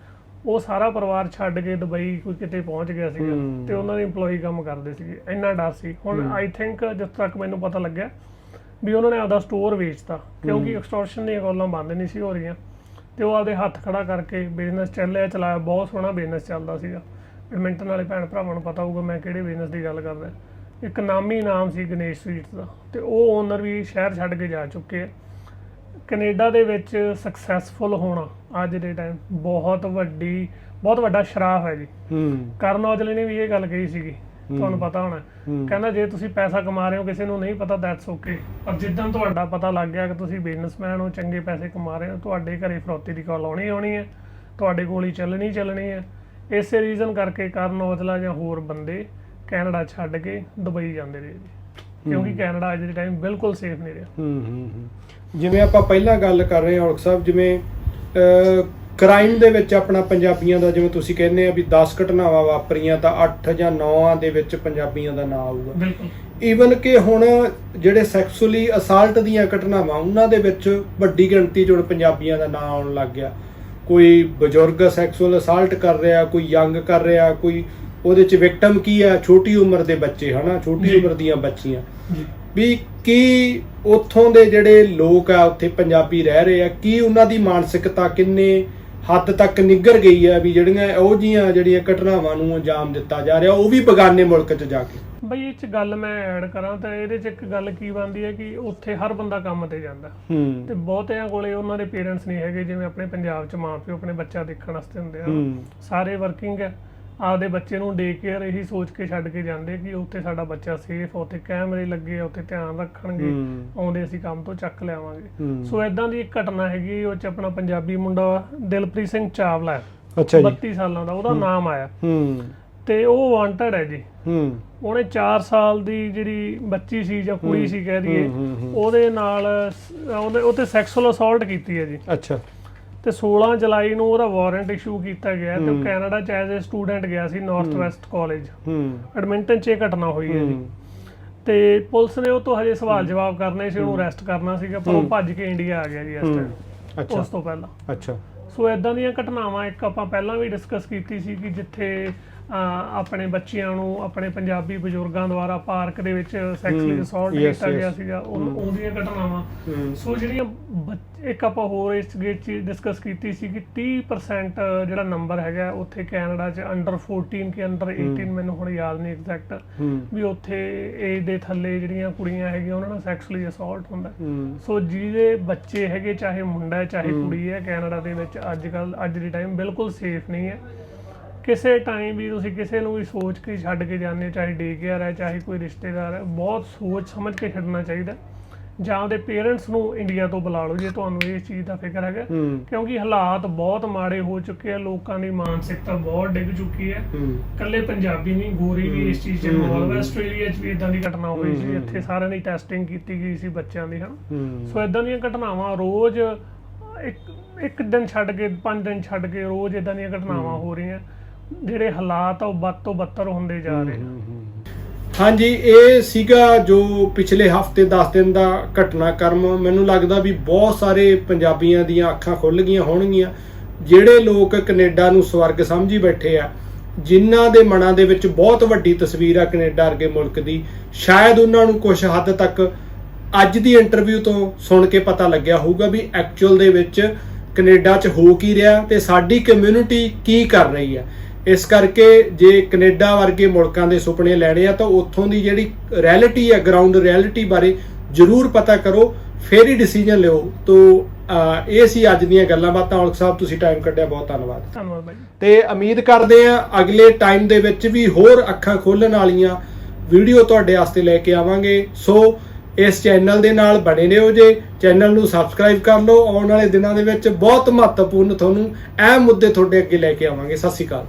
ਉਹ ਸਾਰਾ ਪਰਿਵਾਰ ਛੱਡ ਕੇ ਦੁਬਈ ਕੋਈ ਕਿਤੇ ਪਹੁੰਚ ਗਿਆ ਸੀਗਾ। ਤੇ ਉਹਨਾਂ ਦੇ EMPLOYE ਕੰਮ ਕਰਦੇ ਸੀਗੇ। ਇੰਨਾ ਡਰ ਸੀ। ਹੁਣ ਆਈ ਥਿੰਕ ਜਿਸ ਤੱਕ ਮੈਨੂੰ ਪਤਾ ਲੱਗਿਆ ਵੀ ਉਹਨਾਂ ਨੇ ਆਪਦਾ ਸਟੋਰ ਵੇਚਤਾ ਕਿਉਂਕਿ ਐਕਸਟੋਰਸ਼ਨ ਦੀਆਂ ਕਾਲਾਂ ਬੰਦ ਨਹੀਂ ਸੀ ਹੋ ਰਹੀਆਂ। ਤੇ ਉਹ ਆਪਦੇ ਹੱਥ ਖੜਾ ਕਰਕੇ ਬਿਜ਼ਨਸ ਚੱਲਿਆ ਚਲਾਇਆ। ਬਹੁਤ ਸੋਹਣਾ ਬਿਜ਼ਨਸ ਚੱਲਦਾ ਸੀਗਾ। ਐਡਮਿੰਟਨ ਵਾਲੇ ਭੈਣ ਭਰਾਵਾਂ ਨੂੰ ਪਤਾ ਹੋਊਗਾ ਮੈਂ ਕਿਹੜੇ ਬਿਜ਼ਨਸ ਦੀ ਗੱਲ ਕਰਦਾ ਇੱਕ ਨਾਮੀ ਨਾਮ ਸੀ ਗਣੇਸ਼ ਸਵੀਟਸ ਦਾ ਤੇ ਉਹ ਓਨਰ ਵੀ ਸ਼ਹਿਰ ਛੱਡ ਕੇ ਜਾ ਚੁੱਕੇ ਆ। ਕੈਨੇਡਾ ਦੇ ਵਿੱਚ ਸਕਸੈਸਫੁਲ ਹੋਣਾ ਅੱਜ ਦੇ ਟਾਈਮ ਬਹੁਤ ਵੱਡੀ ਬਹੁਤ ਵੱਡਾ ਸ਼ਰਾਫ ਹੈ ਜੀ। ਹੂੰ। ਕਰਨ ਔਜਲੇ ਨੇ ਵੀ ਇਹ ਗੱਲ ਕਹੀ ਸੀਗੀ ਤੁਹਾਨੂੰ ਪਤਾ ਹੋਣਾ। ਕਹਿੰਦਾ ਜੇ ਤੁਸੀਂ ਪੈਸਾ ਕਮਾ ਰਹੇ ਹੋ ਕਿਸੇ ਨੂੰ ਨਹੀਂ ਪਤਾ ਦੈਟਸ ਓਕੇ ਪਰ ਜਿੱਦਾਂ ਤੁਹਾਡਾ ਪਤਾ ਲੱਗ ਗਿਆ ਕਿ ਤੁਸੀਂ ਬਿਜ਼ਨਸਮੈਨ ਹੋ ਚੰਗੇ ਪੈਸੇ ਕਮਾ ਰਹੇ ਹੋ ਤੁਹਾਡੇ ਘਰੇ ਫਰੋਤੀ ਦੀ ਕਾਲ ਆਉਣੀ ਆਉਣੀ ਹੈ ਤੁਹਾਡੇ ਕੋਲ ਹੀ ਚੱਲਣੀ ਚੱਲਣੀ ਹੈ। ਇਸੇ ਰੀਜ਼ਨ ਕਰਕੇ ਕਰਨ ਔਜਲਾ ਜਾਂ ਹੋਰ ਬੰਦੇ ਕੈਨੇਡਾ ਛੱਡ ਕੇ ਦੁਬਈ ਜਾਂਦੇ ਰਹੇ ਜੀ। ਕਿਉਂਕਿ ਕੈਨੇਡਾ ਅੱਜ ਦੇ ਟਾਈਮ ਬਿਲਕੁਲ ਸੇਫ ਨਹੀਂ ਰਿਹਾ। ਹੂੰ ਹੂੰ ਹੂੰ। ਜਿਵੇਂ ਆਪਾਂ ਪਹਿਲਾਂ ਗੱਲ ਕਰ ਰਹੇ ਹਾਂ ਔਲਖ ਸਾਹਿਬ ਜਿਵੇਂ ਕ੍ਰਾਈਮ ਦੇ ਵਿੱਚ ਆਪਣਾ ਪੰਜਾਬੀਆਂ ਦਾ ਜਿਵੇਂ ਤੁਸੀਂ ਕਹਿੰਦੇ ਆ ਵੀ 10 ਘਟਨਾਵਾਂ ਵਾਪਰੀਆਂ ਤਾਂ 8 ਜਾਂ 9 ਦੇ ਵਿੱਚ ਪੰਜਾਬੀਆਂ ਦਾ ਨਾਂ ਆਊਗਾ। ਬਿਲਕੁਲ। ਈਵਨ ਕਿ ਹੁਣ ਜਿਹੜੇ ਸੈਕਸੁਅਲੀ ਅਸਾਲਟ ਦੀਆਂ ਘਟਨਾਵਾਂ ਉਹਨਾਂ ਦੇ ਵਿੱਚ ਵੱਡੀ ਗਿਣਤੀ ਹੁਣ ਪੰਜਾਬੀਆਂ ਦਾ ਨਾਂ ਆਉਣ ਲੱਗ ਗਿਆ। ਕੋਈ ਬਜ਼ੁਰਗ ਸੈਕਸੁਅਲ ਅਸਾਲਟ ਕਰ ਰਿਹਾ ਕੋਈ ਯੰਗ ਕਰ ਰਿਹਾ ਕੋਈ ਉਹਦੇ 'ਚ ਵਿਕਟਮ ਕੀ ਆ? ਛੋਟੀ ਉਮਰ ਦੇ ਬੱਚੇ ਹਨਾ? ਛੋਟੀ। ਉਮਰ ਦੀਆਂ ਬੱਚੀਆਂ। ਵੀ ਕੀ ਉੱਥੋਂ ਦੇ ਜਿਹੜੇ ਲੋਕ ਆ ਉੱਥੇ ਪੰਜਾਬੀ ਰਹਿ ਰਹੇ ਆ ਕੀ ਉਹਨਾਂ ਦੀ ਮਾਨਸਿਕਤਾ ਕਿੰਨੇ ਹੱਦ ਤੱਕ ਨਿੱਗਰ ਗਈ ਆ ਵੀ ਜਿਹੜੀਆਂ ਉਹ ਜੀਆਂ ਜਿਹੜੀਆਂ ਘਟਨਾਵਾਂ ਨੂੰ ਅੰਜਾਮ ਦਿੱਤਾ ਜਾ ਰਿਹਾ ਉਹ ਵੀ ਬਗਾਨੇ ਮੁਲਕ 'ਚ ਜਾ ਕੇ। ਬਈ ਇਹ ਚ ਗੱਲ ਮੈਂ ਐਡ ਕਰਾਂ ਤਾਂ ਇਹਦੇ ਚ ਇੱਕ ਗੱਲ ਕੀ ਬਣਦੀ ਹੈ ਕਿ ਉੱਥੇ ਹਰ ਬੰਦਾ ਕੰਮ ਤੇ ਜਾਂਦਾ। ਤੇ ਬਹੁਤਿਆਂ ਕੋਲੇ ਉਹਨਾਂ ਦੇ ਪੇਰੈਂਟਸ ਨਹੀਂ ਹੈਗੇ ਜਿਵੇਂ ਆਪਣੇ ਪੰਜਾਬ ਚ ਮਾਪਿਓ ਆਪਣੇ ਬੱਚਾ ਦੇਖਣ ਵਾਸਤੇ ਹੁੰਦੇ ਆ। ਸਾਰੇ ਵਰਕਿੰਗ ਹੈ ਆਪਦੇ ਬੱਚੇ ਨੂੰ ਡੇ ਕੇਅਰ ਇਹੀ ਸੋਚ ਕੇ ਛੱਡ ਕੇ ਜਾਂਦੇ ਕਿ ਉੱਥੇ ਸਾਡਾ ਬੱਚਾ ਸੇਫ ਉੱਥੇ ਕੈਮਰੇ ਲੱਗੇ ਆ ਉੱਥੇ ਧਿਆਨ ਰੱਖਣਗੇ ਆਉਂਦੇ ਅਸੀਂ ਕੰਮ ਤੋਂ ਚੱਕ ਲਿਆਵਾਂਗੇ। ਸੋ ਇਦਾਂ ਦੀ ਇੱਕ ਘਟਨਾ ਹੈਗੀ ਉਹ ਚ ਆਪਣਾ ਪੰਜਾਬੀ ਮੁੰਡਾ ਦਿਲਪ੍ਰੀਤ ਸਿੰਘ ਚਾਵਲਾ ਹੈ। ਅੱਛਾ ਜੀ। 32 ਸਾਲਾਂ ਦਾ ਉਹਦਾ ਨਾਮ ਆਇਆ। ਹੂੰ। ਤੇ ਉਹ ਵਾਂਟਡ ਹੈ ਜੀ। ਹੂੰ। ਉਹਨੇ 4 ਸਾਲ ਦੀ ਜਿਹੜੀ ਬੱਚੀ ਸੀ ਜਾਂ ਕੁੜੀ ਸੀ ਕਹਿ ਦਈਏ। ਉਹਦੇ ਨਾਲ ਉਹਦੇ ਉੱਤੇ ਸੈਕਸੁਅਲ ਅਸੌਲਟ ਕੀਤੀ ਹੈ ਜੀ। ਅੱਛਾ। ਤੇ 16 ਜੁਲਾਈ ਨੂੰ ਉਹਦਾ ਵਾਰੰਟ ਇਸ਼ੂ ਕੀਤਾ ਗਿਆ ਤੇ ਉਹ। ਕੈਨੇਡਾ ਚ ਐਜ਼ ਅ ਸਟੂਡੈਂਟ ਗਿਆ ਸੀ ਨਾਰਥ ਵੈਸਟ ਕਾਲਜ ਐਡਮਿੰਟਨ ਚ ਇਹ ਘਟਨਾ ਹੋਈ ਹੈ ਜੀ। ਤੇ ਪੁਲਿਸ ਨੇ ਉਹ ਤੋਂ ਹਜੇ ਸਵਾਲ ਜਵਾਬ ਕਰਨੇ ਸੀ ਉਹਨੂੰ ਅਰੈਸਟ ਕਰਨਾ ਸੀਗਾ ਪਰ ਉਹ। ਭੱਜ ਕੇ ਇੰਡੀਆ ਆ ਗਿਆ ਜੀ ਇਸ। ਟਾਈਮ ਅੱਛਾ। ਉਸ ਤੋਂ ਪਹਿਲਾਂ। ਅੱਛਾ। ਸੋ ਇਦਾਂ ਦੀਆਂ ਘਟਨਾਵਾਂ ਇੱਕ ਆਪਾਂ ਪਹਿਲਾਂ ਵੀ ਡਿਸਕਸ ਕੀਤੀ ਸੀ ਕਿ ਜਿੱਥੇ ਆਪਣੇ ਬੱਚਿਆਂ ਨੂੰ ਆਪਣੇ ਪੰਜਾਬੀ ਬਜ਼ੁਰਗਾਂ ਦੁਆਰਾ ਪਾਰਕ ਦੇ ਵਿੱਚ ਸੈਕਸੁਅਲੀ ਅਸੌਲਟ ਕੀਤਾ ਗਿਆ. ਸੀਗਾ ਉਹ- ਉਹਦੀਆਂ ਘਟਨਾਵਾਂ। ਸੋ ਜਿਹੜੀਆਂ ਇੱਕ ਆਪਾਂ ਹੋਰ ਇਸ ਗੇਟ 'ਚ ਡਿਸਕਸ ਕੀਤੀ ਸੀ ਕਿ 30% ਜਿਹੜਾ ਨੰਬਰ ਹੈਗਾ ਉੱਥੇ ਕੈਨੇਡਾ 'ਚ ਅੰਡਰ 14 ਕੇ ਅੰਡਰ 18 ਮੈਨੂੰ ਹੁਣ ਯਾਦ ਨਹੀਂ ਐਗਜ਼ੈਕਟ ਵੀ ਉੱਥੇ ਏਜ ਦੇ ਥੱਲੇ ਜਿਹੜੀਆਂ ਕੁੜੀਆਂ ਹੈਗੀਆਂ ਉਹਨਾਂ ਨਾਲ ਸੈਕਸੁਅਲੀ ਅਸੌਲਟ ਹੁੰਦਾ। ਸੋ ਜਿਹਦੇ ਬੱਚੇ ਹੈਗੇ ਚਾਹੇ ਮੁੰਡਾ ਚਾਹੇ। ਕੁੜੀ ਹੈ ਕੈਨੇਡਾ ਦੇ ਵਿੱਚ ਅੱਜ ਕੱਲ ਅੱਜ ਦੇ ਟਾਈਮ ਬਿਲਕੁਲ ਸੇਫ ਨਹੀਂ ਹੈ। ਕਿਸੇ ਟਾਈਮ ਵੀ ਤੁਸੀਂ ਕਿਸੇ ਨੂੰ ਵੀ ਸੋਚ ਕੇ ਛੱਡ ਕੇ ਜਾਂਦੇ ਚਾਹੇ ਡੇ ਕੇਅਰ ਹੈ ਚਾਹੇ ਕੋਈ ਰਿਸ਼ਤੇਦਾਰ ਹੈ ਬਹੁਤ ਸੋਚ ਸਮਝ ਕੇ ਛੱਡਣਾ ਚਾਹੀਦਾ ਜਾਂ ਉਹਦੇ ਪੇਰੈਂਟਸ ਨੂੰ ਇੰਡੀਆ ਤੋਂ ਬੁਲਾ ਲਓ ਜੇ ਤੁਹਾਨੂੰ ਇਸ ਚੀਜ਼ ਦਾ ਫਿਕਰ ਹੈਗਾ। ਕਿਉਂਕਿ ਹਾਲਾਤ ਬਹੁਤ ਮਾੜੇ ਹੋ ਚੁੱਕੇ ਆ ਲੋਕਾਂ ਦੀ ਮਾਨਸਿਕਤਾ ਬਹੁਤ ਡਿੱਗ ਚੁੱਕੀ ਹੈ। ਹੂੰ। ਕੱਲੇ ਪੰਜਾਬੀ ਨਹੀਂ ਗੋਰੀ ਵੀ ਇਸ ਚੀਜ਼ 'ਚ ਇਨਵੋਲਵ ਹੈ। ਆਸਟ੍ਰੇਲੀਆ 'ਚ ਵੀ ਇਦਾਂ ਦੀ ਘਟਨਾ ਹੋਈ ਸੀ ਇੱਥੇ ਸਾਰਿਆਂ ਦੀ ਟੈਸਟਿੰਗ ਕੀਤੀ ਗਈ ਸੀ ਬੱਚਿਆਂ ਦੀ ਹਨ। ਹੂੰ। ਸੋ ਇਦਾਂ ਦੀਆਂ ਘਟਨਾਵਾਂ ਰੋਜ਼ ਇੱਕ ਇੱਕ ਦਿਨ ਛੱਡ ਕੇ ਪੰਜ ਦਿਨ ਛੱਡ ਕੇ ਰੋਜ਼ ਇਦਾਂ ਦੀਆਂ ਘਟਨਾਵਾਂ ਹੋ ਰਹੀਆਂ। ਜਿਹੜੇ ਹਾਲਾਤ ਆ ਉਹ ਵੱਧ ਤੋਂ ਬੱਤਰ ਹੁੰਦੇ ਜਾ ਰਹੇ ਆ। ਹਾਂਜੀ ਇਹ ਸੀਗਾ ਜੋ ਪਿਛਲੇ ਹਫ਼ਤੇ 10 ਦਿਨ ਦਾ ਘਟਨਾਕ੍ਰਮ। ਮੈਨੂੰ ਲੱਗਦਾ ਵੀ ਬਹੁਤ ਸਾਰੇ ਪੰਜਾਬੀਆਂ ਦੀਆਂ ਅੱਖਾਂ ਖੁੱਲ ਗਈਆਂ ਹੋਣਗੀਆਂ। ਜਿਹੜੇ ਲੋਕ ਕੈਨੇਡਾ ਨੂੰ ਸਵਰਗ ਸਮਝੀ ਬੈਠੇ ਆ ਜਿਨ੍ਹਾਂ ਦੇ ਮਨਾਂ ਦੇ ਵਿੱਚ ਬਹੁਤ ਵੱਡੀ ਤਸਵੀਰ ਆ ਕੈਨੇਡਾ ਵਰਗੇ ਮੁਲਕ ਦੀ ਸ਼ਾਇਦ ਉਹਨਾਂ ਨੂੰ ਕੁਝ ਹੱਦ ਤੱਕ ਅੱਜ ਦੀ ਇੰਟਰਵਿਊ ਤੋਂ ਸੁਣ ਕੇ ਪਤਾ ਲੱਗਿਆ ਹੋਊਗਾ ਵੀ ਐਕਚੁਅਲ ਦੇ ਵਿੱਚ ਕੈਨੇਡਾ 'ਚ ਹੋ ਕੀ ਰਿਹਾ ਤੇ ਸਾਡੀ ਕਮਿਊਨਿਟੀ ਕੀ ਕਰ ਰਹੀ ਹੈ ਇਸ ਕਰਕੇ ਜੇ ਕੈਨੇਡਾ ਵਰਗੇ ਮੁਲਕਾਂ ਦੇ ਸੁਪਨੇ ਲੈਣੇ ਆ ਤਾਂ ਉੱਥੋਂ ਦੀ ਜਿਹੜੀ ਰਿਐਲਿਟੀ ਹੈ ਗਰਾਊਂਡ ਰਿਐਲਿਟੀ ਬਾਰੇ ਜ਼ਰੂਰ ਪਤਾ ਕਰੋ ਫੇਰ ਹੀ ਡਿਸੀਜਨ ਲਿਓ। ਤੋਂ ਇਹ ਸੀ ਅੱਜ ਦੀਆਂ ਗੱਲਾਂ ਬਾਤਾਂ। ਔਲਖ ਸਾਹਿਬ ਤੁਸੀਂ ਟਾਈਮ ਕੱਢਿਆ ਬਹੁਤ ਧੰਨਵਾਦ। ਧੰਨਵਾਦ ਬਾਈ। ਤੇ ਉਮੀਦ ਕਰਦੇ ਆ ਅਗਲੇ ਟਾਈਮ ਦੇ ਵਿੱਚ ਵੀ ਹੋਰ ਅੱਖਾਂ ਖੋਲਣ ਵਾਲੀਆਂ ਵੀਡੀਓ ਤੁਹਾਡੇ ਵਾਸਤੇ ਲੈ ਕੇ ਆਵਾਂਗੇ। ਸੋ ਇਸ ਚੈਨਲ ਦੇ ਨਾਲ ਬਣੇ ਰਹੋ ਜੇ। ਚੈਨਲ ਨੂੰ ਸਬਸਕ੍ਰਾਈਬ ਕਰ ਲਓ। ਆਉਣ ਵਾਲੇ ਦਿਨਾਂ ਦੇ ਵਿੱਚ ਬਹੁਤ ਮਹੱਤਵਪੂਰਨ ਤੁਹਾਨੂੰ ਇਹ ਮੁੱਦੇ ਤੁਹਾਡੇ ਅੱਗੇ ਲੈ ਕੇ ਆਵਾਂਗੇ। ਸਤਿ ਸ਼੍ਰੀ ਅਕਾਲ।